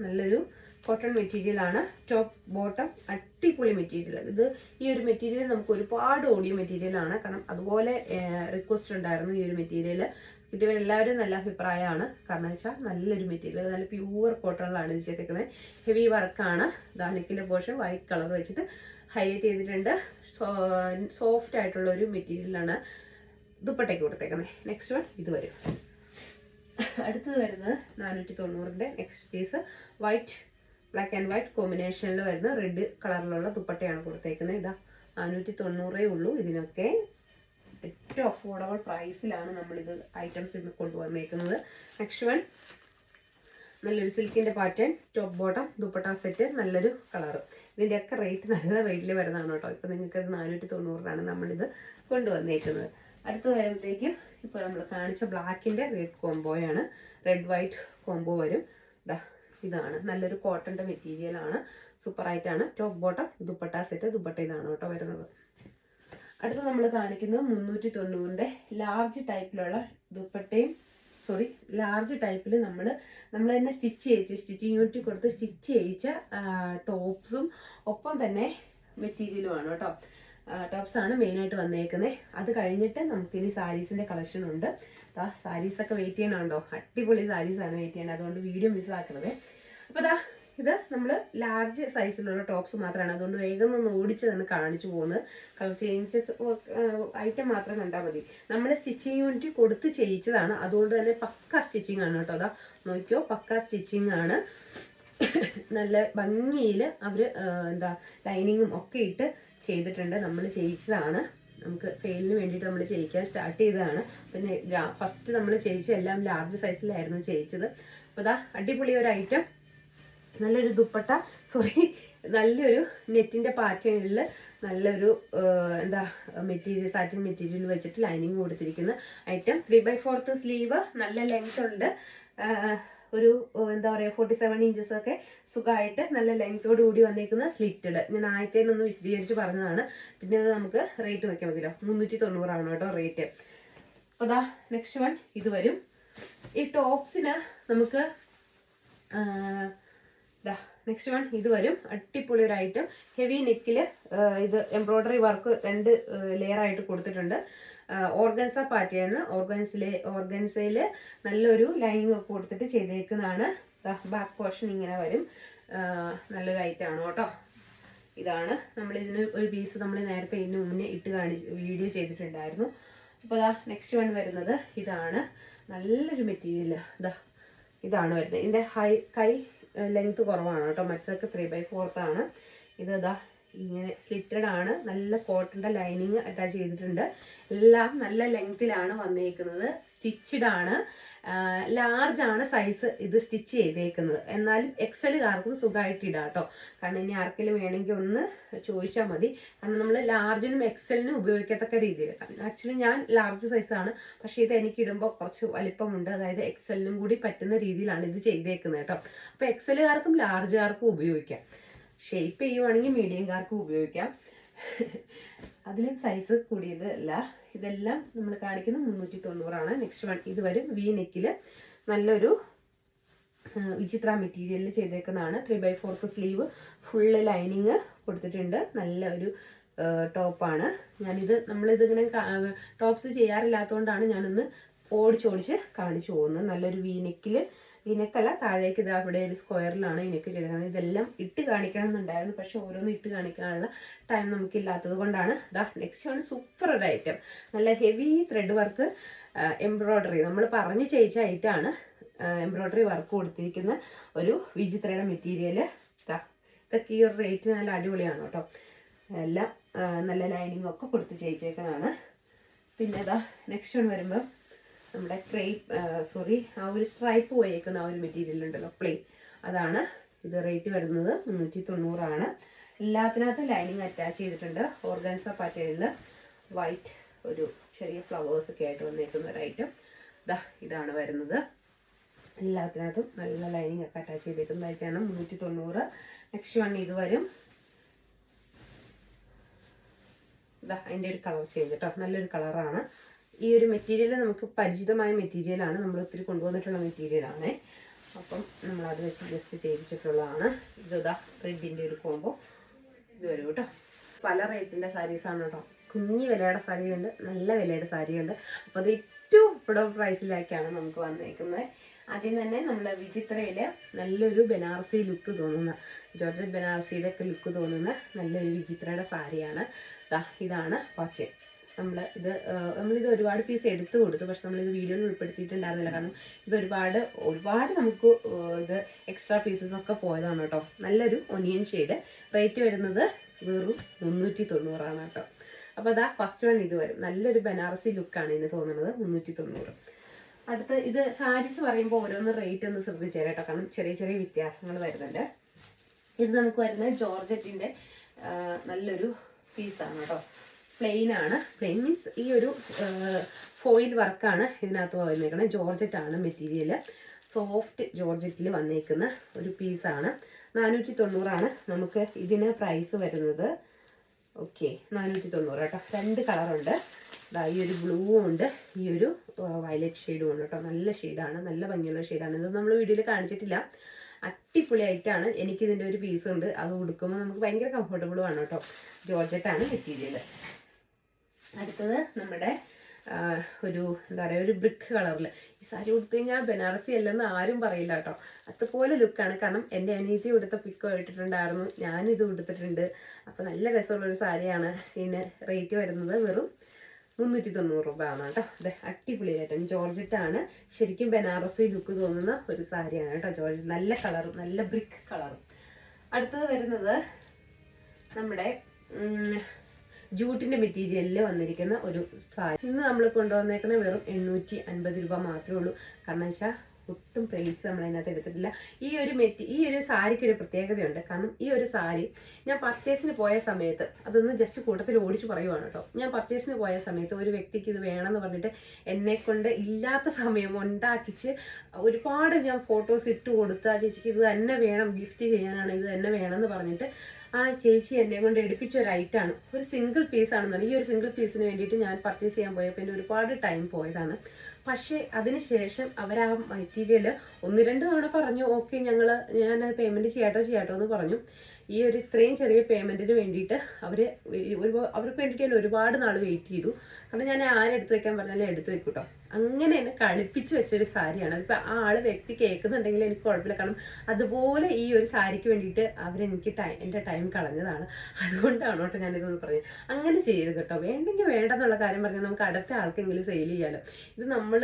നല്ലൊരു കോട്ടൺ മെറ്റീരിയലാണ് ടോപ്പ് ബോട്ടം അടിപൊളി മെറ്റീരിയൽ ഇത് ഈ ഒരു മെറ്റീരിയൽ നമുക്ക് ഒരുപാട് ഓടിയ മെറ്റീരിയലാണ് കാരണം അതുപോലെ റിക്വസ്റ്റ് ഉണ്ടായിരുന്നു ഈ ഒരു മെറ്റീരിയൽ കിട്ടിയവരെല്ലാവരും നല്ല അഭിപ്രായമാണ്. കാരണം വെച്ചാൽ നല്ലൊരു മെറ്റീരിയൽ നല്ല പ്യൂവർ കോട്ടണിലാണ് ഇത് ചെയ്തേക്കുന്നത് ഹെവി വർക്കാണ് ദാനിക്കിന്റെ പോർഷൻ വൈറ്റ് കളർ വെച്ചിട്ട് ഹൈലൈറ്റ് ചെയ്തിട്ടുണ്ട്. സോഫ്റ്റ് ആയിട്ടുള്ള ഒരു മെറ്റീരിയലാണ് ദുപ്പട്ടയ്ക്ക് കൊടുത്തേക്കുന്നത് നെക്സ്റ്റ് വൺ ഇത് വരും. അടുത്തത് വരുന്നത് നാനൂറ്റി തൊണ്ണൂറിന്റെ next piece white black and white കോമ്പിനേഷനിൽ വരുന്ന റെഡ് കളറിലുള്ള ദുപ്പട്ടയാണ് കൊടുത്തേക്കുന്നത് ഇതാ നാനൂറ്റി തൊണ്ണൂറേ ഉള്ളൂ. ഇതിനൊക്കെ ഏറ്റവും അഫോർഡബിൾ പ്രൈസിലാണ് നമ്മളിത് ഐറ്റംസ് ഇന്ന് കൊണ്ടുവന്നേക്കുന്നത്. നെക്സ്റ്റ് വൺ നല്ലൊരു സിൽക്കിന്റെ pattern top bottom dupatta set നല്ലൊരു കളറ് ഇതിന്റെയൊക്കെ റേറ്റ് നല്ല റേറ്റിൽ വരുന്നതാണ് കേട്ടോ. ഇപ്പം നിങ്ങൾക്ക് നാനൂറ്റി തൊണ്ണൂറിനാണ് നമ്മളിത് കൊണ്ടുവന്നേക്കുന്നത്. അടുത്ത് വരുമ്പോഴത്തേക്കും ഇപ്പോൾ നമ്മൾ കാണിച്ച ബ്ലാക്കിന്റെ റെഡ് കോംബോയാണ് റെഡ് വൈറ്റ് കോംബോ വരും. ഇതാ ഇതാണ്. നല്ലൊരു കോട്ടന്റെ മെറ്റീരിയലാണ് സൂപ്പറായിട്ടാണ് top bottom dupatta set dupatta ഇതാണ് കേട്ടോ വരുന്നത്. അടുത്ത് നമ്മൾ കാണിക്കുന്നത് മുന്നൂറ്റി തൊണ്ണൂറിന്റെ ലാർജ് ടൈപ്പിലുള്ള ദുപ്പട്ടയും സോറി ലാർജ് ടൈപ്പിൽ നമ്മൾ നമ്മൾ തന്നെ സ്റ്റിച്ച് ചെയ്യിച്ച് സ്റ്റിച്ചിങ് യൂണിറ്റ് കൊടുത്ത് സ്റ്റിച്ച് ചെയ്യിച്ച ടോപ്സും ഒപ്പം തന്നെ മെറ്റീരിയലുമാണ് കേട്ടോ. ടോപ്സ് ആണ് മെയിനായിട്ട് വന്നേക്കുന്നത് അത് കഴിഞ്ഞിട്ട് നമുക്കിനി സാരീസിന്റെ കളക്ഷൻ ഉണ്ട്. ദാ സാരീസ് ഒക്കെ വെയിറ്റ് ചെയ്യണമുണ്ടോ അടിപൊളി സാരീസ് ആണ് വെയിറ്റ് ചെയ്യേണ്ടത് അതുകൊണ്ട് വീഡിയോ മിസ്സാക്കരുത് അപ്പോൾ ദാ ഇത് നമ്മൾ ലാർജ് സൈസിലുള്ള ടോപ്സ് മാത്രമാണ് അതുകൊണ്ട് വേഗം ഒന്ന് ഓടിച്ച് തന്നെ കാണിച്ചു പോകുന്നത് കളർ ചേഞ്ചസ് ഐറ്റം മാത്രം കണ്ടാൽ മതി. നമ്മൾ സ്റ്റിച്ചിങ് യൂണിറ്റ് കൊടുത്ത് ചെയ്യിച്ചതാണ്. അതുകൊണ്ട് തന്നെ പക്ക സ്റ്റിച്ചിങ് ആണ് കേട്ടോ. അതാ നോക്കിയോ? പക്ക സ്റ്റിച്ചിങ് ആണ്. നല്ല ഭംഗിയിൽ അവർ എന്താ ലൈനിങ്ങും ഒക്കെ ഇട്ട് ചെയ്തിട്ടുണ്ട്. നമ്മൾ ചെയ്യിച്ചതാണ്. നമുക്ക് സെയിലിന് വേണ്ടിയിട്ട് നമ്മൾ ചെയ്യിക്കാൻ സ്റ്റാർട്ട് ചെയ്തതാണ്. പിന്നെ ഫസ്റ്റ് നമ്മൾ ചെയ്യിച്ച എല്ലാം ലാർജ് സൈസിലായിരുന്നു ചെയ്യിച്ചത്. അപ്പോൾ അതാ അടിപൊളി ഒരു ഐറ്റം നല്ലൊരു ദുപ്പട്ട. സോറി നല്ലൊരു നെറ്റിന്റെ പാറ്റേണിൽ നല്ലൊരു എന്താ മെറ്റീരിയൽ സാറ്റിൻ മെറ്റീരിയൽ വെച്ചിട്ട് ലൈനിങ് കൊടുത്തിരിക്കുന്ന item three by fourth sleeve നല്ല ലെങ്ത് ഉണ്ട്. ഒരു എന്താ പറയുക ഫോർട്ടി സെവൻ ഇഞ്ചസ് ഒക്കെ സുഖമായിട്ട് നല്ല ലെങ്ത്തോട് കൂടി വന്നേക്കുന്ന സ്ലിറ്റഡ് ഞാൻ ആദ്യത്തേനൊന്ന് വിശദീകരിച്ച് പറഞ്ഞതാണ്. പിന്നെ അത് നമുക്ക് റേറ്റ് വയ്ക്കാൻ മതിയല്ലോ മുന്നൂറ്റി തൊണ്ണൂറാണ് കേട്ടോ റേറ്റ് അപ്പോൾ അതാ നെക്സ്റ്റ് വൺ ഇത് വരും. ഈ ടോപ്സിന് നമുക്ക് നെക്സ്റ്റ് വൺ ഇത് വരും. അടിപൊളി ഒരു ഐറ്റം ഹെവി നെക്കിൽ ഇത് എംബ്രോയ്ഡറി വർക്ക് രണ്ട് ലെയർ ആയിട്ട് കൊടുത്തിട്ടുണ്ട്. ഓർഗൻസ പാറ്റേണ് ഓർഗൻസിലെ ഓർഗൻസയിൽ നല്ലൊരു ലൈനിങ് ഒക്കെ കൊടുത്തിട്ട് ചെയ്തേക്കുന്നതാണ്. ബാക്ക് പോർഷൻ ഇങ്ങനെ വരും. നല്ലൊരു ഐറ്റം ആണ് കേട്ടോ. ഇതാണ്. നമ്മൾ ഇതിന് ഒരു പീസ് നമ്മൾ നേരത്തെ ഇതിന് മുന്നേ ഇട്ട് കാണിച്ച് വീഡിയോ ചെയ്തിട്ടുണ്ടായിരുന്നു. അപ്പോൾ ദാ നെക്സ്റ്റ് വൺ വരുന്നത് ഇതാണ്. നല്ലൊരു മെറ്റീരിയൽ ഇതാ ഇതാണ് വരുന്നത്. ഇതിന്റെ ഹൈ കൈ ലെങ്ത് കുറവാണ് കേട്ടോ. മറ്റതൊക്കെ ത്രീ ബൈ ഫോർത്ത് ആണ്. ഇത് ഇതാ ഇങ്ങനെ സ്ലിറ്റഡ് ആണ്. നല്ല കോട്ടന്റെ ലൈനിങ് അറ്റാച്ച് ചെയ്തിട്ടുണ്ട്. എല്ലാം നല്ല ലെങ്ത്തിലാണ് വന്നേക്കുന്നത്. സ്റ്റിച്ചഡ് ആണ് ലാർജ് ആണ് സൈസ് ഇത് സ്റ്റിച്ച് ചെയ്തേക്കുന്നത്. എന്നാലും എക്സലുകാർക്കും സുഖമായിട്ട് ഇടാം കേട്ടോ കാരണം ഇനി ആർക്കെങ്കിലും വേണമെങ്കിൽ ഒന്ന് ചോദിച്ചാൽ മതി. കാരണം നമ്മൾ ലാർജിനും എക്സലിനും ഉപയോഗിക്കത്തക്ക രീതിയിൽ ആക്ച്വലി ഞാൻ ലാർജ് സൈസാണ്. പക്ഷേ ഇത് എനിക്ക് ഇടുമ്പോൾ കുറച്ച് വലിപ്പമുണ്ട്. അതായത് എക്സലിനും കൂടി പറ്റുന്ന രീതിയിലാണ് ഇത് ചെയ്തേക്കുന്നത് കേട്ടോ. അപ്പോൾ എക്സലുകാർക്കും ലാർജുകാർക്കും ഉപയോഗിക്കാം. ഷേപ്പ് ചെയ്യുവാണെങ്കിൽ മീഡിയംകാർക്കും ഉപയോഗിക്കാം. അതിലും സൈസ് കൂടിയത് അല്ല ഇതെല്ലാം നമ്മൾ കാണിക്കുന്നത് മുന്നൂറ്റി തൊണ്ണൂറാണ് നെക്സ്റ്റ് വൺ ഇത് വരും വി നെക്കിൽ നല്ലൊരു വിചിത്ര മെറ്റീരിയലിൽ ചെയ്തേക്കുന്നതാണ്. Three by fourth sleeve full lining കൊടുത്തിട്ടുണ്ട്. നല്ല ഒരു ടോപ്പാണ് ഞാനിത് നമ്മളിതിങ്ങനെ ടോപ്സ് ചെയ്യാറില്ലാത്തതുകൊണ്ടാണ് ഞാനൊന്ന് ഓടിച്ചോടിച്ച് കാണിച്ചു പോകുന്നത്. നല്ലൊരു വി നെക്കിൽ ഇനക്കല്ല താഴേക്ക് ഇത് അവിടെ ഒരു സ്ക്വയറിലാണ് ഇനക്ക് ചെയ്തേക്കുന്നത്. ഇതെല്ലാം ഇട്ട് കാണിക്കണം എന്നുണ്ടായിരുന്നു പക്ഷെ ഓരോന്നും ഇട്ട് കാണിക്കാനുള്ള ടൈം നമുക്കില്ലാത്തത് കൊണ്ടാണ്. ദാ നെക്സ്റ്റ് ആണ് സൂപ്പർ ഒരു ഐറ്റം നല്ല ഹെവി ത്രെഡ് വർക്ക് എംബ്രോയ്ഡറി നമ്മൾ പറഞ്ഞ് ചെയ്യിച്ച ഐറ്റമാണ് എംബ്രോയ്ഡറി വർക്ക് കൊടുത്തിരിക്കുന്ന ഒരു വിചിത്രയുടെ മെറ്റീരിയൽ ഇതാ ഇതൊക്കെ ഈ ഒരു റേറ്റ് നല്ല അടിപൊളിയാണ് കേട്ടോ. എല്ലാം നല്ല ലൈനിങ് ഒക്കെ കൊടുത്ത് ചെയ്യിച്ചേക്കുന്നതാണ് പിന്നെ ഇതാ നെക്സ്റ്റ് വൺ വരുമ്പോൾ നമ്മുടെ ക്രേപ്പ് സോറി ആ ഒരു സ്ട്രൈപ്പ് പോയേക്കുന്ന ആ ഒരു മെറ്റീരിയൽ ഉണ്ടല്ലോ പ്ലെയിൻ അതാണ് ഇത് റേറ്റ് വരുന്നത് മുന്നൂറ്റി തൊണ്ണൂറാണ് എല്ലാത്തിനകത്തും ലൈനിങ് അറ്റാച്ച് ചെയ്തിട്ടുണ്ട്. ഓർഗൻസ പാറ്റേണിൽ വൈറ്റ് ഒരു ചെറിയ ഫ്ലവേഴ്സ് ഒക്കെ ആയിട്ട് വന്നേക്കുന്ന ഒരു ഐറ്റം ഇതാ ഇതാണ് വരുന്നത്. എല്ലാത്തിനകത്തും നല്ല ലൈനിങ് ഒക്കെ അറ്റാച്ച് ചെയ്തേക്കുന്ന തയ്ച്ചാണ് മുന്നൂറ്റി തൊണ്ണൂറ് നെക്സ്റ്റ് വൺ ഇത് വരും. ഇതാ അതിന്റെ ഒരു കളർ ചേഞ്ച് കേട്ടോ നല്ലൊരു കളറാണ് ഈ ഒരു മെറ്റീരിയൽ നമുക്ക് പരിചിതമായ മെറ്റീരിയലാണ് നമ്മൾ ഒത്തിരി കൊണ്ടുവന്നിട്ടുള്ള മെറ്റീരിയലാണ് അപ്പം നമ്മൾ അത് വെച്ച് ജസ്റ്റ് ചെയ്യിപ്പിച്ചിട്ടുള്ളതാണ്. ഇത് റെഡിന്റെ ഒരു കോംബോ ഇത് വരും കേട്ടോ. പല റേറ്റിന്റെ സാരീസാണ് കേട്ടോ. കുഞ്ഞു വിലയുടെ സാരിയുണ്ട് നല്ല വിലയുടെ സാരിയുണ്ട് അപ്പോൾ അത് ഏറ്റവും അഫോർഡബിൾ പ്രൈസിലേക്കാണ് നമുക്ക് വന്നേക്കുന്നത്. ആദ്യം തന്നെ നമ്മൾ വിചിത്രയിൽ നല്ലൊരു ബനാറസി ലുക്ക് തോന്നുന്ന ജോർജറ്റ് ബനാറസിയുടെ ഒക്കെ ലുക്ക് തോന്നുന്ന നല്ലൊരു വിചിത്രയുടെ സാരിയാണ് ഇതാണ് പാറ്റേൺ. നമ്മൾ ഇത് നമ്മളിത് ഒരുപാട് പീസ് എടുത്തു കൊടുത്തു. പക്ഷെ നമ്മളിത് വീഡിയോയിൽ ഉൾപ്പെടുത്തിയിട്ടുണ്ടായിരുന്നില്ല. കാരണം ഇത് ഒരുപാട് ഒരുപാട് നമുക്ക് ഇത് എക്സ്ട്രാ പീസസ് ഒക്കെ പോയതാണ് കേട്ടോ. നല്ലൊരു ഒനിയൻ ഷെയ്ഡ് റേറ്റ് വരുന്നത് വെറും മുന്നൂറ്റി തൊണ്ണൂറാണ് കേട്ടോ. അപ്പോൾ അതാ ഫസ്റ്റ് വൺ ഇത് വരും. നല്ലൊരു ബനാറസി ലുക്കാണ് ഇതിന് തോന്നുന്നത് മുന്നൂറ്റി തൊണ്ണൂറ് അടുത്ത് ഇത് സാരീസ് പറയുമ്പോൾ ഓരോന്ന് റേറ്റ് ഒന്ന് ശ്രദ്ധിച്ചേരാം കേട്ടോ. കാരണം ചെറിയ ചെറിയ വ്യത്യാസങ്ങൾ വരുന്നുണ്ട്. ഇത് നമുക്ക് വരുന്നത് ജോർജറ്റിന്റെ നല്ലൊരു പീസാണ് കേട്ടോ. പ്ലെയിൻ ആണ്. പ്ലെയിൻ മീൻസ് ഈ ഒരു ഫോയിൽ വർക്കാണ് ഇതിനകത്ത് വന്നേക്കുന്നത് ജോർജറ്റ് ആണ് മെറ്റീരിയൽ സോഫ്റ്റ് ജോർജറ്റിൽ വന്നേക്കുന്ന ഒരു പീസാണ് നാനൂറ്റി തൊണ്ണൂറാണ് നമുക്ക് ഇതിന് പ്രൈസ് വരുന്നത്. ഓക്കെ നാനൂറ്റി തൊണ്ണൂറ് കേട്ടോ. രണ്ട് കളറുണ്ട് ഈ ഒരു ബ്ലൂവും ഉണ്ട്. ഈ ഒരു വയലറ്റ് ഷെയ്ഡും ഉണ്ട് കേട്ടോ. നല്ല ഷെയ്ഡാണ് നല്ല ഭംഗിയുള്ള ഷെയ്ഡാണ് ഇത് നമ്മൾ വീഡിയോയിൽ കാണിച്ചിട്ടില്ല. അടിപൊളിയായിട്ടാണ് എനിക്കിതിന്റെ ഒരു പീസ് ഉണ്ട്. അത് ഉടുക്കുമ്പോൾ നമുക്ക് ഭയങ്കര കംഫർട്ടബിളും ആണ് കേട്ടോ. ജോർജറ്റാണ് മെറ്റീരിയൽ അടുത്തത് നമ്മുടെ ഒരു എന്താ പറയുക ഒരു ബ്രിക്ക് കളറിൽ ഈ സാരി ഉടുത്തു കഴിഞ്ഞാൽ ബനാറസി അല്ലെന്ന് ആരും പറയില്ല കേട്ടോ. അതുപോലെ ലുക്കാണ് കാരണം എന്റെ അനിയത്തി ഉടുത്ത പിക്കോ ഇട്ടിട്ടുണ്ടായിരുന്നു. ഞാനിത് ഉടുത്തിട്ടുണ്ട്. അപ്പോൾ നല്ല രസമുള്ളൊരു സാരിയാണ് ഇതിന് റേറ്റ് വരുന്നത് വെറും മുന്നൂറ്റി തൊണ്ണൂറ് രൂപ ആണ് കേട്ടോ. അതെ അടിപൊളിയായിട്ടും ജോർജറ്റ് ആണ് ശരിക്കും ബനാറസി ലുക്ക് തോന്നുന്ന ഒരു സാരിയാണ് കേട്ടോ ജോർജ്. നല്ല കളറും നല്ല ബ്രിക്ക് കളറും അടുത്തത് വരുന്നത് നമ്മുടെ ഉം, ജൂട്ടിന്റെ മെറ്റീരിയലിൽ വന്നിരിക്കുന്ന ഒരു സാരി. ഇന്ന് നമ്മൾ കൊണ്ടുവന്നേക്കുന്ന വെറും എണ്ണൂറ്റി അൻപത് രൂപ മാത്രമേ ഉള്ളൂ. കാരണം വെച്ചാൽ ഒട്ടും പ്രൈസ് നമ്മൾ അതിനകത്ത് എടുത്തിട്ടില്ല. ഈ ഒരു മെറ്റി ഈ ഒരു സാരിക്ക് ഒരു പ്രത്യേകതയുണ്ട്. കാരണം ഈ ഒരു സാരി ഞാൻ പർച്ചേസിന് പോയ സമയത്ത് അതൊന്ന് ജസ്റ്റ് കൂട്ടത്തിൽ ഓടിച്ചു പറയുവാണ് കേട്ടോ. ഞാൻ പർച്ചേസിന് പോയ സമയത്ത് ഒരു വ്യക്തിക്ക് ഇത് വേണമെന്ന് പറഞ്ഞിട്ട് എന്നെ കൊണ്ട് ഇല്ലാത്ത സമയം ഉണ്ടാക്കിച്ച് ഒരുപാട് ഞാൻ ഫോട്ടോസ് ഇട്ട് കൊടുത്ത് ചേച്ചിക്ക് ഇത് തന്നെ വേണം ഗിഫ്റ്റ് ചെയ്യാനാണ് ഇത് തന്നെ വേണമെന്ന് പറഞ്ഞിട്ട് ആ ചേച്ചി എന്നെ കൊണ്ട് എടുപ്പിച്ച ഒരു ഐറ്റാണ് ഒരു സിംഗിൾ പീസ് ആണെന്നാണ് ഈ ഒരു സിംഗിൾ പീസിന് വേണ്ടിയിട്ട് ഞാൻ പർച്ചേസ് ചെയ്യാൻ പോയപ്പോൾ എന്റെ ഒരുപാട് ടൈം പോയതാണ്. പക്ഷേ അതിനുശേഷം അവർ ആ മെറ്റീരിയൽ ഒന്ന് രണ്ട് തവണ പറഞ്ഞു ഓക്കെ ഞങ്ങൾ ഞാൻ പേയ്മെന്റ് ചെയ്യാട്ടോ ചെയ്യാട്ടോ എന്ന് പറഞ്ഞു. ഈ ഒരു ഇത്രയും ചെറിയ പേയ്മെന്റിന് വേണ്ടിയിട്ട് അവർ ഒരു അവർക്ക് വേണ്ടിയിട്ട് ഞാൻ ഒരുപാട് നാൾ വെയിറ്റ് ചെയ്തു. കാരണം ഞാൻ ആരെടുത്ത് വെക്കാൻ പറഞ്ഞാലും എടുത്തു വെക്കും കേട്ടോ അങ്ങനെ എന്നെ കളിപ്പിച്ച് വെച്ചൊരു സാരിയാണ്. അതിപ്പോൾ ആ ആൾ വ്യക്തി കേൾക്കുന്നുണ്ടെങ്കിൽ എനിക്ക് കുഴപ്പമില്ല. കാരണം അതുപോലെ ഈ ഒരു സാരിക്ക് വേണ്ടിയിട്ട് അവരെനിക്ക് ടൈം എന്റെ ടൈം കളഞ്ഞതാണ്. അതുകൊണ്ടാണ് കേട്ടോ ഞാനിതൊന്ന് പറഞ്ഞത്. അങ്ങനെ ചെയ്യരുത് കേട്ടോ. വേണ്ടെങ്കിൽ വേണ്ടെന്നുള്ള കാര്യം പറഞ്ഞാൽ നമുക്ക് അടുത്ത ആൾക്കെങ്കിലും സെയിൽ ചെയ്യാലോ. ഇത് നമ്മൾ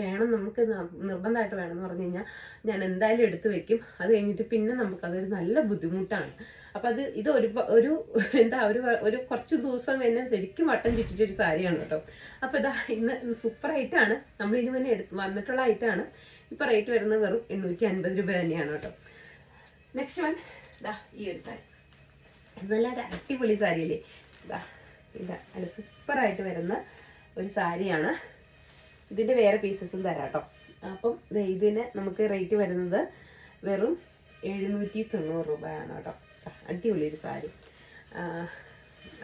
വേണം നമുക്ക് നിർബന്ധമായിട്ട് വേണമെന്ന് പറഞ്ഞു കഴിഞ്ഞാൽ ഞാൻ എന്തായാലും എടുത്തു വെക്കും. അത് കഴിഞ്ഞിട്ട് പിന്നെ നമുക്ക് അതൊരു നല്ല ബുദ്ധിമുട്ടാണ്. അപ്പം അത് ഇത് ഒരു ഒരു (laughs) എന്താ ഒരു ഒരു കുറച്ച് ദിവസം എന്നെ ശരിക്കും വട്ടം ചുറ്റിച്ചൊരു സാരിയാണ് കേട്ടോ. അപ്പോൾ ഇതാ ഇന്ന് സൂപ്പർ ആയിട്ടാണ് നമ്മൾ ഇതിന് തന്നെ എടുത്ത് വന്നിട്ടുള്ള ഐറ്റാണ് ഇപ്പം റേറ്റ് വരുന്നത് വെറും എണ്ണൂറ്റി അൻപത് രൂപ തന്നെയാണ് കേട്ടോ. നെക്സ്റ്റ് വൺ ഇതാ ഈ ഒരു സാരി. നല്ല ഒരു അടിപൊളി സാരിയല്ലേ? ഇതാ ഇതാ സൂപ്പർ സൂപ്പറായിട്ട് വരുന്ന ഒരു സാരിയാണ്. ഇതിന്റെ വേറെ പീസസും തരാം കേട്ടോ. അപ്പം ഇതിന് നമുക്ക് റേറ്റ് വരുന്നത് വെറും എഴുന്നൂറ്റി തൊണ്ണൂറ് രൂപയാണ് കേട്ടോ. അടിപൊളി ഒരു സാരി.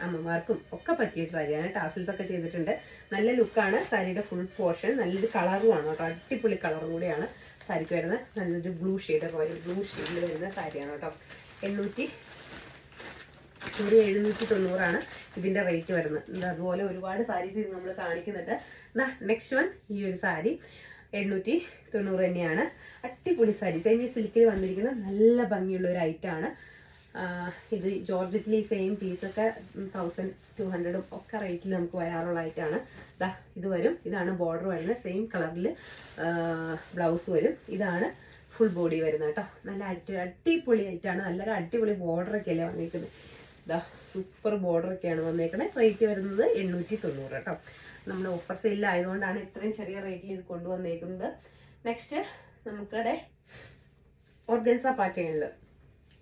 അമ്മമാർക്കും ഒക്കെ പറ്റിയൊരു സാരിയാണ്. ടാസിൽസ് ഒക്കെ ചെയ്തിട്ടുണ്ട്. നല്ല ലുക്കാണ്. സാരിയുടെ ഫുൾ പോർഷൻ. നല്ലൊരു കളറുമാണ് കേട്ടോ. അടിപൊളി കളറും കൂടിയാണ് സാരിക്ക് വരുന്നത്. നല്ലൊരു ബ്ലൂ ഷെയ്ഡ് റോയൽ ബ്ലൂ ഷെയ്ഡിൽ വരുന്ന സാരിയാണ് കേട്ടോ. എണ്ണൂറ്റി ഒരു എഴുന്നൂറ്റി തൊണ്ണൂറാണ് ഇതിന്റെ റേറ്റ് വരുന്നത്. അതുപോലെ ഒരുപാട് സാരീസ് ഇത് നമ്മൾ കാണിക്കുന്നുണ്ട്. എന്നാ നെക്സ്റ്റ് വൺ ഈ ഒരു സാരി. എണ്ണൂറ്റി തൊണ്ണൂറ് തന്നെയാണ്. അടിപൊളി സാരി. സെമി സിൽക്കിൽ വന്നിരിക്കുന്ന നല്ല ഭംഗിയുള്ള ഒരു ഐറ്റാണ് ഇത് ജോർജറ്റിൽ സെയിം പീസൊക്കെ തൗസൻഡ് ടു ഹൺഡ്രഡും ഒക്കെ റേറ്റിൽ നമുക്ക് വരാറുള്ളതായിട്ടാണ്. ദാ ഇത് വരും. ഇതാണ് ബോർഡർ വരുന്നത്. സെയിം കളറിൽ ബ്ലൗസ് വരും. ഇതാണ് ഫുൾ ബോഡി വരുന്നത് കേട്ടോ നല്ല അടി അടിപൊളി ആയിട്ടാണ് നല്ലൊരു അടിപൊളി ബോർഡറൊക്കെ അല്ലേ വന്നിരിക്കുന്നത് ഇതാ സൂപ്പർ ബോർഡറൊക്കെയാണ് വന്നേക്കുന്നത് റേറ്റ് വരുന്നത് എണ്ണൂറ്റി തൊണ്ണൂറ് കേട്ടോ നമ്മൾ ഓഫർ സെയിലായതുകൊണ്ടാണ് ഇത്രയും ചെറിയ റേറ്റിൽ ഇത് കൊണ്ടുവന്നേക്കുന്നത്. നെക്സ്റ്റ് നമുക്കിവിടെ ഓർഗൻസ പാറ്റേണിൽ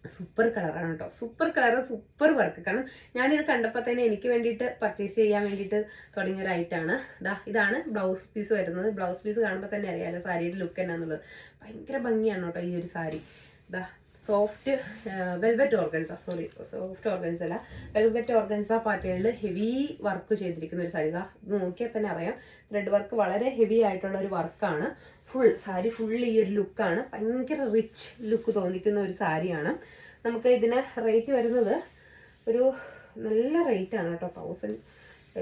സൂപ്പർ കളറാണ് കേട്ടോ സൂപ്പർ കളർ സൂപ്പർ വർക്ക് കാരണം ഞാനിത് കണ്ടപ്പോൾ തന്നെ എനിക്ക് വേണ്ടിയിട്ട് പർച്ചേസ് ചെയ്യാൻ വേണ്ടിയിട്ട് തുടങ്ങിയ ഒരു ഐറ്റാണ് ഇതാ ഇതാണ് ബ്ലൗസ് പീസ് വരുന്നത്. ബ്ലൗസ് പീസ് കാണുമ്പോൾ തന്നെ അറിയാമല്ലോ സാരിയുടെ ലുക്ക് എന്നാന്നുള്ളത്. ഭയങ്കര ഭംഗിയാണ് കേട്ടോ ഈ ഒരു സാരി. ഇതാ soft velvet organza sorry soft organza അല്ല. വെൽവെറ്റ് ഓർഗൻസ പാറ്റേണിൽ ഹെവി വർക്ക് ചെയ്തിരിക്കുന്ന ഒരു സാരി. നോക്കിയാൽ തന്നെ അറിയാം. ത്രെഡ് വർക്ക് വളരെ ഹെവി ആയിട്ടുള്ള ഒരു വർക്കാണ് ഫുൾ സാരി ഫുൾ ഈ ഒരു ലുക്കാണ് ഭയങ്കര റിച്ച് ലുക്ക് തോന്നിക്കുന്ന ഒരു സാരിയാണ്. നമുക്ക് ഇതിന് റേറ്റ് വരുന്നത് ഒരു നല്ല റേറ്റ് ആണ് കേട്ടോ. തൗസൻഡ്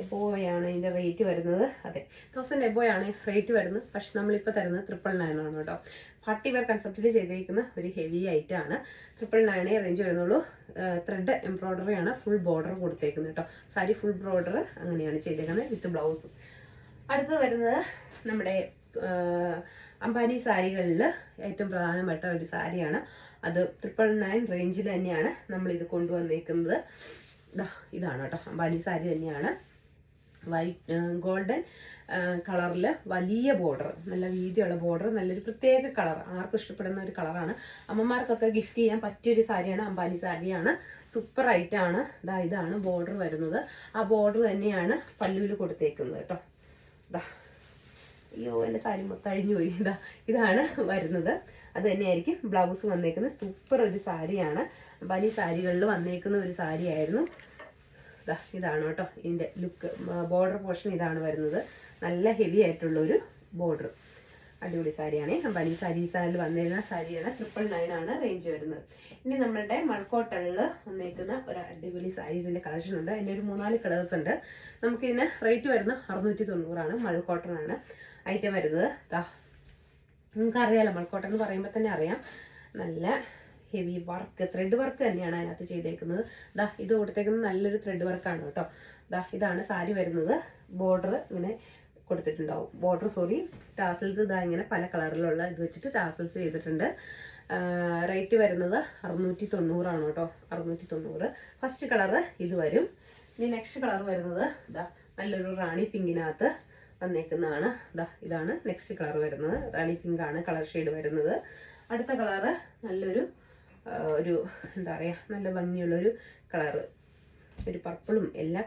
എബോയാണ് ഇതിന്റെ റേറ്റ് വരുന്നത്. അതെ തൗസൻഡ് എബോയാണ് റേറ്റ് വരുന്നത്. പക്ഷെ നമ്മളിപ്പോൾ തരുന്നത് ട്രിപ്പിൾ നയൻ ആണ് കേട്ടോ. പാർട്ടി വെയർ കൺസെപ്റ്റിൽ ചെയ്തിരിക്കുന്ന ഒരു ഹെവി ഐറ്റം ആണ്. ട്രിപ്പിൾ നയനേ റേഞ്ച് വരുന്നുള്ളൂ. ത്രെഡ് എംബ്രോയ്ഡറി ആണ് ഫുൾ ബോർഡർ കൊടുത്തേക്കുന്നത് കേട്ടോ. സാരി ഫുൾ ബോർഡർ അങ്ങനെയാണ് ചെയ്തേക്കുന്നത് വിത്ത് ബ്ലൗസ് അടുത്തത് വരുന്നത് നമ്മുടെ അംബാനി സാരികളിൽ ഏറ്റവും പ്രധാനപ്പെട്ട ഒരു സാരിയാണ്. അത് ട്രിപ്പിൾ നയൻ റേഞ്ചിൽ തന്നെയാണ് നമ്മളിത് കൊണ്ടുവന്നേക്കുന്നത്. ഇതാണ് കേട്ടോ. അംബാനി സാരി തന്നെയാണ്. വൈറ്റ് ഗോൾഡൻ കളറിൽ വലിയ ബോർഡർ നല്ല വീതിയുള്ള ബോർഡർ നല്ലൊരു പ്രത്യേക കളർ. ആർക്കും ഇഷ്ടപ്പെടുന്ന ഒരു കളറാണ്. അമ്മമാർക്കൊക്കെ ഗിഫ്റ്റ് ചെയ്യാൻ പറ്റിയൊരു സാരിയാണ് അംബാനി സാരിയാണ്. സൂപ്പർ ആണ്. ദാ ഇതാണ് ബോർഡർ വരുന്നത്. ആ ബോർഡർ തന്നെയാണ് പല്ലുവിൽ കൊടുത്തേക്കുന്നത് കേട്ടോ. ഇതാ അയ്യോ എന്റെ സാരി മൊത്തം അഴിഞ്ഞു പോയി ഇതാ ഇതാണ് വരുന്നത്. അത് തന്നെയായിരിക്കും. ബ്ലൗസ് വന്നേക്കുന്നത്. സൂപ്പർ ഒരു സാരിയാണ്. അംബാനി സാരികളിൽ വന്നേക്കുന്ന ഒരു സാരിയായിരുന്നു. ഇതാ ഇതാണ് കേട്ടോ. ഇതിന്റെ ലുക്ക് ബോർഡർ പോർഷൻ ഇതാണ് വരുന്നത്. നല്ല ഹെവി ആയിട്ടുള്ളൊരു ബോർഡർ അടിപൊളി സാരിയാണ്. അമ്പാനി സാരി സാരിൽ വന്നിരുന്ന സാരിയാണ് ട്രിപ്പിൾ നയൻ ആണ് റേഞ്ച് വരുന്നത്. ഇനി നമ്മളുടെ മൾക്കോട്ടണിൽ വന്നേക്കുന്ന ഒരു അടിപൊളി സാരീസിന്റെ കളക്ഷൻ ഉണ്ട്. അതിന്റെ ഒരു മൂന്നാൽ കളേഴ്സ് ഉണ്ട്. നമുക്കിതിന് റേറ്റ് വരുന്നത് അറുന്നൂറ്റി തൊണ്ണൂറാണ് മൾക്കോട്ടൺ ആണ് ഐറ്റം വരുന്നത്. നിങ്ങൾക്ക് അറിയാലോ മൾക്കോട്ടൺ എന്ന് പറയുമ്പോൾ തന്നെ അറിയാം. നല്ല ഹെവി വർക്ക് ത്രെഡ് വർക്ക് തന്നെയാണ് അതിനകത്ത് ചെയ്തേക്കുന്നത്. ദാ ഇത് കൊടുത്തേക്കുന്നത് നല്ലൊരു ത്രെഡ് വർക്കാണ് കേട്ടോ. ദാ ഇതാണ് സാരി വരുന്നത്. ബോർഡർ ഇങ്ങനെ കൊടുത്തിട്ടുണ്ടാവും. ബോർഡർ സോറി ടാസൽസ് ഇതാ ഇങ്ങനെ പല കളറിലുള്ള ഇത് വെച്ചിട്ട് ടാസൽസ് ചെയ്തിട്ടുണ്ട്. റേറ്റ് വരുന്നത് അറുന്നൂറ്റി തൊണ്ണൂറാണ് കേട്ടോ. അറുന്നൂറ്റി തൊണ്ണൂറ് ഫസ്റ്റ് കളറ് ഇത് വരും. ഇനി നെക്സ്റ്റ് കളർ വരുന്നത് ഇതാ നല്ലൊരു റാണി പിങ്കിനകത്ത് വന്നേക്കുന്നതാണ്. ഇതാ ഇതാണ് നെക്സ്റ്റ് കളർ വരുന്നത്. റാണി പിങ്കാണ് കളർ ഷെയ്ഡ് വരുന്നത്. അടുത്ത കളറ് നല്ലൊരു ഒരു എന്താ പറയുക നല്ല ഭംഗിയുള്ളൊരു കളറ്. ഒരു പർപ്പിളും എല്ലാ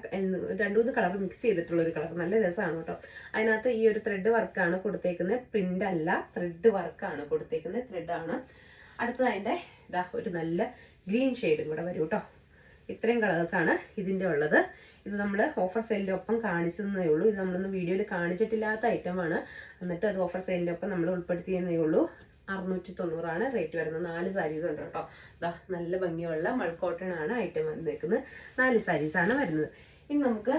രണ്ടു മൂന്ന് കളർ മിക്സ് ചെയ്തിട്ടുള്ള ഒരു കളർ നല്ല രസമാണ് കേട്ടോ. അതിനകത്ത് ഈ ഒരു ത്രെഡ് വർക്കാണ് കൊടുത്തേക്കുന്നത് പ്രിന്റ് അല്ല ത്രെഡ് വർക്കാണ് കൊടുത്തേക്കുന്നത് ത്രെഡ് ആണ്. അടുത്തത് അതിന്റെ ഇതാ ഒരു നല്ല ഗ്രീൻ ഷെയ്ഡും കൂടെ വരും കേട്ടോ. ഇത്രയും കളേഴ്സാണ് ഇതിന്റെ ഉള്ളത്. ഇത് നമ്മൾ ഓഫർ സെയിലിന്റെ ഒപ്പം കാണിച്ചതേ ഉള്ളൂ. ഇത് നമ്മളൊന്നും വീഡിയോയിൽ കാണിച്ചിട്ടില്ലാത്ത ഐറ്റമാണ് എന്നിട്ട് അത് ഓഫർ സെയിലിന്റെ ഒപ്പം നമ്മൾ ഉൾപ്പെടുത്തിയെന്നേ ഉള്ളൂ. അറുന്നൂറ്റി തൊണ്ണൂറാണ് റേറ്റ് വരുന്നത്. നാല് സാരീസ് ഉണ്ട് കേട്ടോ. ഇതാ നല്ല ഭംഗിയുള്ള മൾക്കോട്ടൺ ആണ് ഐറ്റം വന്നേക്കുന്നത്. നാല് സാരീസ് ആണ് വരുന്നത്. ഇനി നമുക്ക്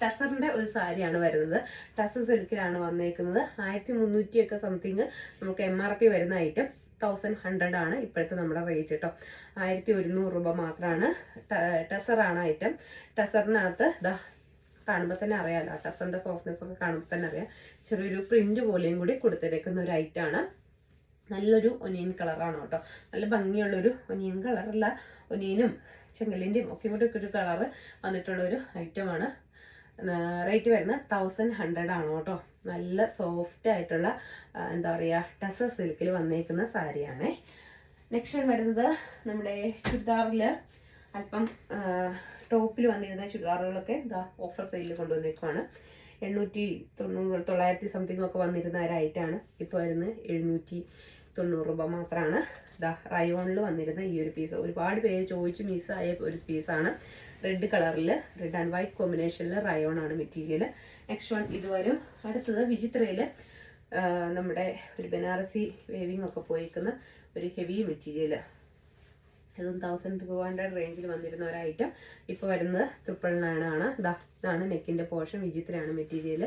ടസറിന്റെ ഒരു സാരിയാണ് വരുന്നത്. ടസർ സിൽക്കിലാണ് വന്നേക്കുന്നത്. ആയിരത്തി മുന്നൂറ്റിയൊക്കെ സംതിങ് നമുക്ക് എം ആർ പി വരുന്ന ഐറ്റം തൗസൻഡ് ഹൺഡ്രഡ് ആണ് ഇപ്പോഴത്തെ നമ്മുടെ റേറ്റ് കേട്ടോ ആയിരത്തി ഒരുന്നൂറ് രൂപ മാത്രമാണ് ടസറാണ് ഐറ്റം ടസറിനകത്ത് ഇതാ കാണുമ്പോൾ തന്നെ അറിയാമല്ലോ ടസറിന്റെ സോഫ്റ്റ്നെസ് ഒക്കെ കാണുമ്പോൾ തന്നെ അറിയാം. ചെറിയൊരു പ്രിന്റ് പോലെയും കൂടി കൊടുത്തിരിക്കുന്ന ഒരു ഐറ്റമാണ് നല്ലൊരു ഒനിയൻ കളറാണ് കേട്ടോ. നല്ല ഭംഗിയുള്ളൊരു ഒനിയൻ കളറല്ല. ഒനിയനും ചെങ്കലിന്റെയും ഒക്കെ കൂടെ ഒരു കളറ് വന്നിട്ടുള്ളൊരു ഐറ്റമാണ് റേറ്റ് വരുന്നത് തൗസൻഡ് ഹൺഡ്രഡ് ആണ് കേട്ടോ. നല്ല സോഫ്റ്റ് ആയിട്ടുള്ള എന്താ പറയുക ടസ സിൽക്കിൽ വന്നേക്കുന്ന സാരിയാണേ. നെക്സ്റ്റ് വരുന്നത് നമ്മുടെ ചുരിദാറിൽ അല്പം ടോപ്പിൽ വന്നിരുന്ന ചുരിദാറുകളൊക്കെ എന്താ ഓഫർ സെയിലിൽ കൊണ്ടുവന്നേക്കുവാണ്. എണ്ണൂറ്റി തൊണ്ണൂറ് തൊള്ളായിരത്തി സംതിങ് ഒക്കെ വന്നിരുന്ന ഒരു ഐറ്റാണ് ഇപ്പോൾ വരുന്നത് എഴുന്നൂറ്റി തൊണ്ണൂറ് രൂപ മാത്രമാണ് ഇതാ റയോണിൽ വന്നിരുന്ന ഈ ഒരു പീസ് ഒരുപാട് പേര് ചോദിച്ച് മിസ്സായ ഒരു പീസാണ് റെഡ് കളറിൽ റെഡ് ആൻഡ് വൈറ്റ് കോമ്പിനേഷനിൽ റയോൺ ആണ് മെറ്റീരിയൽ നെക്സ്റ്റ് വൺ ഇത് വരും. അടുത്തത് വിചിത്രയിൽ നമ്മുടെ ഒരു ബനാറസി വേവിംഗ് ഒക്കെ പോയിക്കുന്ന ഒരു ഹെവി മെറ്റീരിയൽ ഇതും തൗസൻഡ് ടു ഹൺഡ്രഡ് റേഞ്ചിൽ വന്നിരുന്ന ഒരു ഐറ്റം ഇപ്പോൾ വരുന്നത് ട്രിപ്പിൾ നയൻ ആണ്. ഇതാ ഇതാണ് നെക്കിന്റെ പോർഷൻ വിചിത്രയാണ് മെറ്റീരിയൽ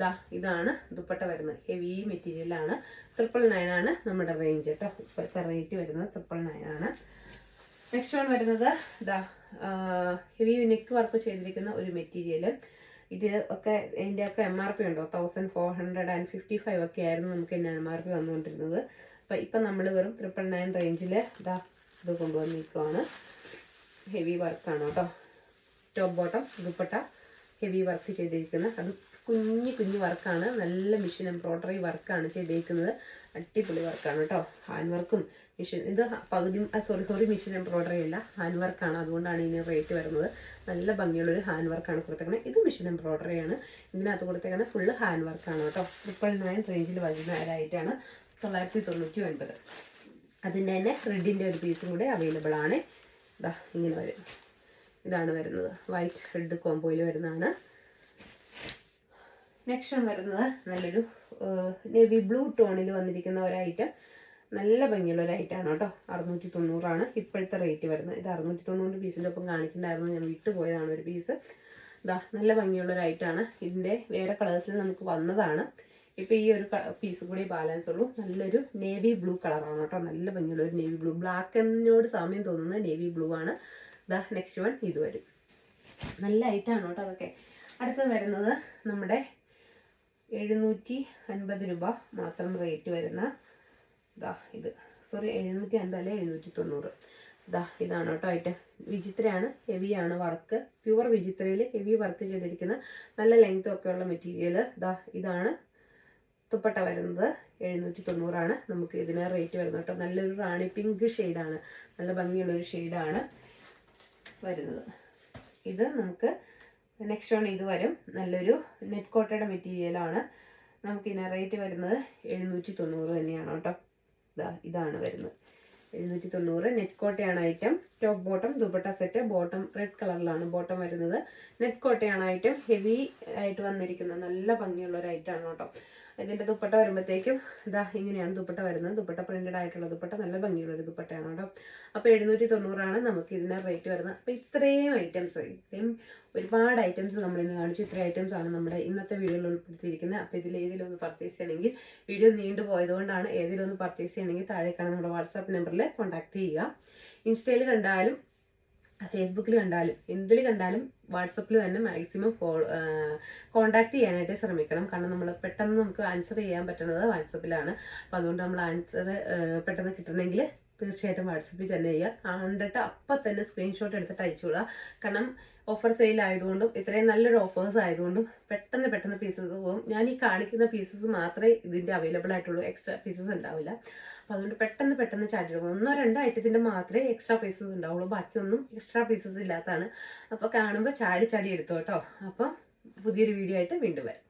ദാ ഇതാണ് ദുപ്പട്ട വരുന്നത്. ഹെവി മെറ്റീരിയലാണ് ട്രിപ്പിൾ നയൻ ആണ് നമ്മുടെ റേഞ്ച് കേട്ടോ ഇപ്പോഴത്തെ റേറ്റ് വരുന്നത് ട്രിപ്പിൾ നയൻ ആണ്. നെക്സ്റ്റ് വൺ വരുന്നത് ഇതാ ഹെവി നെക്ക് വർക്ക് ചെയ്തിരിക്കുന്ന ഒരു മെറ്റീരിയൽ ഇതിൽ ഒക്കെ ഇതിന്റെ ഒക്കെ എം ആർ പി ഉണ്ടോ? Thousand four hundred and fifty five ഒക്കെ ആയിരുന്നു നമുക്ക് ഇതിന്റെ എം ആർ പി വന്നുകൊണ്ടിരുന്നത്. അപ്പം ഇപ്പം നമ്മൾ വെറും ട്രിപ്പിൾ നയൻ റേഞ്ചിൽ ഇതാ ഇത് കൊണ്ടുവന്നിരിക്കുവാണ്. ഹെവി വർക്കാണ് കേട്ടോ. Top bottom dupatta heavy work ചെയ്തിരിക്കുന്ന അത് കുഞ്ഞു കുഞ്ഞു വർക്കാണ്. നല്ല മെഷീൻ എംബ്രോയ്ഡറി വർക്കാണ് ചെയ്തേക്കുന്നത്. അടിപൊളി വർക്കാണ് കേട്ടോ. ഹാൻഡ് വർക്കും മെഷീൻ ഇത് പകുതി സോറി സോറി മെഷീൻ എംബ്രോയ്ഡറി അല്ല. ഹാൻഡ് വർക്കാണ് അതുകൊണ്ടാണ് ഇതിന് റേറ്റ് വരുന്നത്. നല്ല ഭംഗിയുള്ളൊരു ഹാൻഡ് വർക്കാണ് കൊടുത്തേക്കുന്നത് ഇത് മെഷീൻ എംബ്രോയ്ഡറി ആണ്. ഇതിനകത്ത് കൊടുത്തേക്കുന്നത് ഫുള്ള് ഹാൻഡ് വർക്കാണ് കേട്ടോ. ട്രിപ്പിൾ നയൻ റേഞ്ചിൽ വരുന്നവരായിട്ടാണ് തൊള്ളായിരത്തി തൊണ്ണൂറ്റി ഒൻപത് അതിന്റെ തന്നെ റെഡിന്റെ ഒരു പീസും കൂടെ അവൈലബിൾ ആണ്. ഇതാ ഇങ്ങനെ വരും. ഇതാണ് വരുന്നത്. വൈറ്റ് റെഡ് കോംബോയിൽ വരുന്നതാണ്. നെക്സ്റ്റ് വരുന്നത് നല്ലൊരു നേവി ബ്ലൂ ടോണിൽ വന്നിരിക്കുന്ന ഒരു ഐറ്റം നല്ല ഭംഗിയുള്ള ഒരു ഐറ്റമാണ് കേട്ടോ. അറുന്നൂറ്റി തൊണ്ണൂറാണ് ഇപ്പോഴത്തെ റേറ്റ് വരുന്നത്. ഇത് അറുന്നൂറ്റി തൊണ്ണൂറ് പീസിന്റെ ഒപ്പം കാണിക്കണ്ടായിരുന്നു ഞാൻ വിട്ടുപോയതാണ് ഒരു പീസ് ഇതാ നല്ല ഭംഗിയുള്ള ഒരു ഐറ്റമാണ് ഇതിന്റെ വേറെ കളേഴ്സിൽ നമുക്ക് വന്നതാണ്. ഇപ്പോൾ ഈ ഒരു പീസ് കൂടി ബാലൻസ് ഉള്ളൂ. നല്ലൊരു നേവി ബ്ലൂ കളറാണ് കേട്ടോ. നല്ല ഭംഗിയുള്ള ഒരു നേവി ബ്ലൂ ബ്ലാക്ക് എന്നോട് സാമ്യം തോന്നുന്ന നേവി ബ്ലൂ ആണ്. ദാ നെക്സ്റ്റ് വൺ ഇത് വരും. നല്ല ഐറ്റാണ് കേട്ടോ അതൊക്കെ. അടുത്തത് വരുന്നത് നമ്മുടെ എഴുന്നൂറ്റി അൻപത് രൂപ മാത്രം റേറ്റ് വരുന്ന ഇതാ ഇത്. സോറി എഴുന്നൂറ്റി അൻപത് അല്ല? എഴുന്നൂറ്റി തൊണ്ണൂറ് ഇതാ ഇതാണ് കേട്ടോ ഐറ്റം വിചിത്രയാണ് ഹെവിയാണ് വർക്ക് പ്യുവർ വിചിത്രയിൽ ഹെവി വർക്ക് ചെയ്തിരിക്കുന്ന നല്ല ലെങ്ത് ഒക്കെ ഉള്ള മെറ്റീരിയൽ ഇതാ ഇതാണ് തുപ്പട്ട വരുന്നത്. എഴുന്നൂറ്റി തൊണ്ണൂറാണ് നമുക്ക് ഇതിന് റേറ്റ് വരുന്നത് കേട്ടോ. നല്ലൊരു റാണി പിങ്ക് ഷെയ്ഡാണ് നല്ല ഭംഗിയുള്ളൊരു ഷെയ്ഡാണ് വരുന്നത്. ഇത് നമുക്ക് നെക്സ്റ്റ് ആണ് ഇത് വരും. നല്ലൊരു നെറ്റ് കോട്ടയുടെ മെറ്റീരിയലാണ് നമുക്ക് ഇതിന് റേറ്റ് വരുന്നത് എഴുന്നൂറ്റി തൊണ്ണൂറ് തന്നെയാണ് കേട്ടോ. ഇതാ ഇതാണ് വരുന്നത്. എഴുന്നൂറ്റി തൊണ്ണൂറ് നെറ്റ് കോട്ടയാണ് item top bottom dupatta set bottom red കളറിലാണ് ബോട്ടം വരുന്നത്. നെറ്റ് കോട്ടയാണ് ഐറ്റം ഹെവി ആയിട്ട് വന്നിരിക്കുന്ന നല്ല ഭംഗിയുള്ള ഒരു ഐറ്റമാണ് കേട്ടോ. ഇതിന്റെ ദുപ്പട്ട വരുമ്പോഴത്തേക്കും ഇതാ ഇങ്ങനെയാണ് ദുപ്പട്ട വരുന്നത്. ദുപ്പട്ട പ്രിന്റഡ് ആയിട്ടുള്ള ദുപ്പട്ട. നല്ല ഭംഗിയുള്ള ഒരു ദുപ്പട്ടയാണ് കേട്ടോ. അപ്പോൾ എഴുന്നൂറ്റി തൊണ്ണൂറാണ് നമുക്ക് ഇതിന് റേറ്റ് വരുന്നത്. അപ്പോൾ ഇത്രയും ഐറ്റംസ് ഇത്രയും ഒരുപാട് ഐറ്റംസ് നമ്മൾ ഇന്ന് കാണിച്ചു. ഇത്രയും ഐറ്റംസ് ആണ് നമ്മുടെ ഇന്നത്തെ വീഡിയോയിൽ ഉൾപ്പെടുത്തിയിരിക്കുന്നത്. അപ്പോൾ ഇതിൽ ഏതെങ്കിലും ഒന്ന് പർച്ചേസ് ചെയ്യണമെങ്കിൽ വീഡിയോ നീണ്ടു പോയതുകൊണ്ടാണ് ഏതെങ്കിലും ഒന്ന് പർച്ചേസ് ചെയ്യണമെങ്കിൽ താഴെ കാണുന്ന നമ്മുടെ വാട്സാപ്പ് നമ്പറിൽ കോൺടാക്ട് ചെയ്യുക. ഇൻസ്റ്റയിൽ കണ്ടാലും ഫേസ്ബുക്കിൽ കണ്ടാലും എന്തിൽ കണ്ടാലും വാട്സപ്പിൽ തന്നെ മാക്സിമം ഫോ കോണ്ടാക്ട് ചെയ്യാനായിട്ട് ശ്രമിക്കണം. കാരണം നമ്മൾ പെട്ടെന്ന് നമുക്ക് ആൻസർ ചെയ്യാൻ പറ്റുന്നത് വാട്സപ്പിലാണ്. അപ്പോൾ അതുകൊണ്ട് നമ്മൾ ആൻസർ പെട്ടെന്ന് കിട്ടണമെങ്കിൽ തീർച്ചയായിട്ടും വാട്സപ്പിൽ തന്നെ ചെയ്യുക. കണ്ടിട്ട് അപ്പം തന്നെ സ്ക്രീൻഷോട്ട് എടുത്തിട്ട് അയച്ചുകൊള്ളുക കാരണം ഓഫർ സെയിൽ ആയതുകൊണ്ടും ഇത്രയും നല്ലൊരു ഓഫേഴ്സ് ആയതുകൊണ്ടും പെട്ടെന്ന് പെട്ടെന്ന് പീസസ് പോകും. ഞാൻ ഈ കാണിക്കുന്ന പീസസ് മാത്രമേ ഇതിന്റെ അവൈലബിൾ ആയിട്ടുള്ളൂ. എക്സ്ട്രാ പീസസ് ഉണ്ടാവില്ല. അപ്പോൾ അതുകൊണ്ട് പെട്ടെന്ന് പെട്ടെന്ന് ചാടി എടുക്കും. ഒന്നോ രണ്ടോ ഐറ്റത്തിന്റെ മാത്രമേ എക്സ്ട്രാ പീസസ് ഉണ്ടാവുള്ളൂ. ബാക്കിയൊന്നും എക്സ്ട്രാ പീസസ് ഇല്ലാത്തതാണ്. അപ്പോൾ കാണുമ്പോൾ ചാടി ചാടി എടുത്തു കേട്ടോ അപ്പം പുതിയൊരു വീഡിയോ ആയിട്ട് വീണ്ടും വരാം.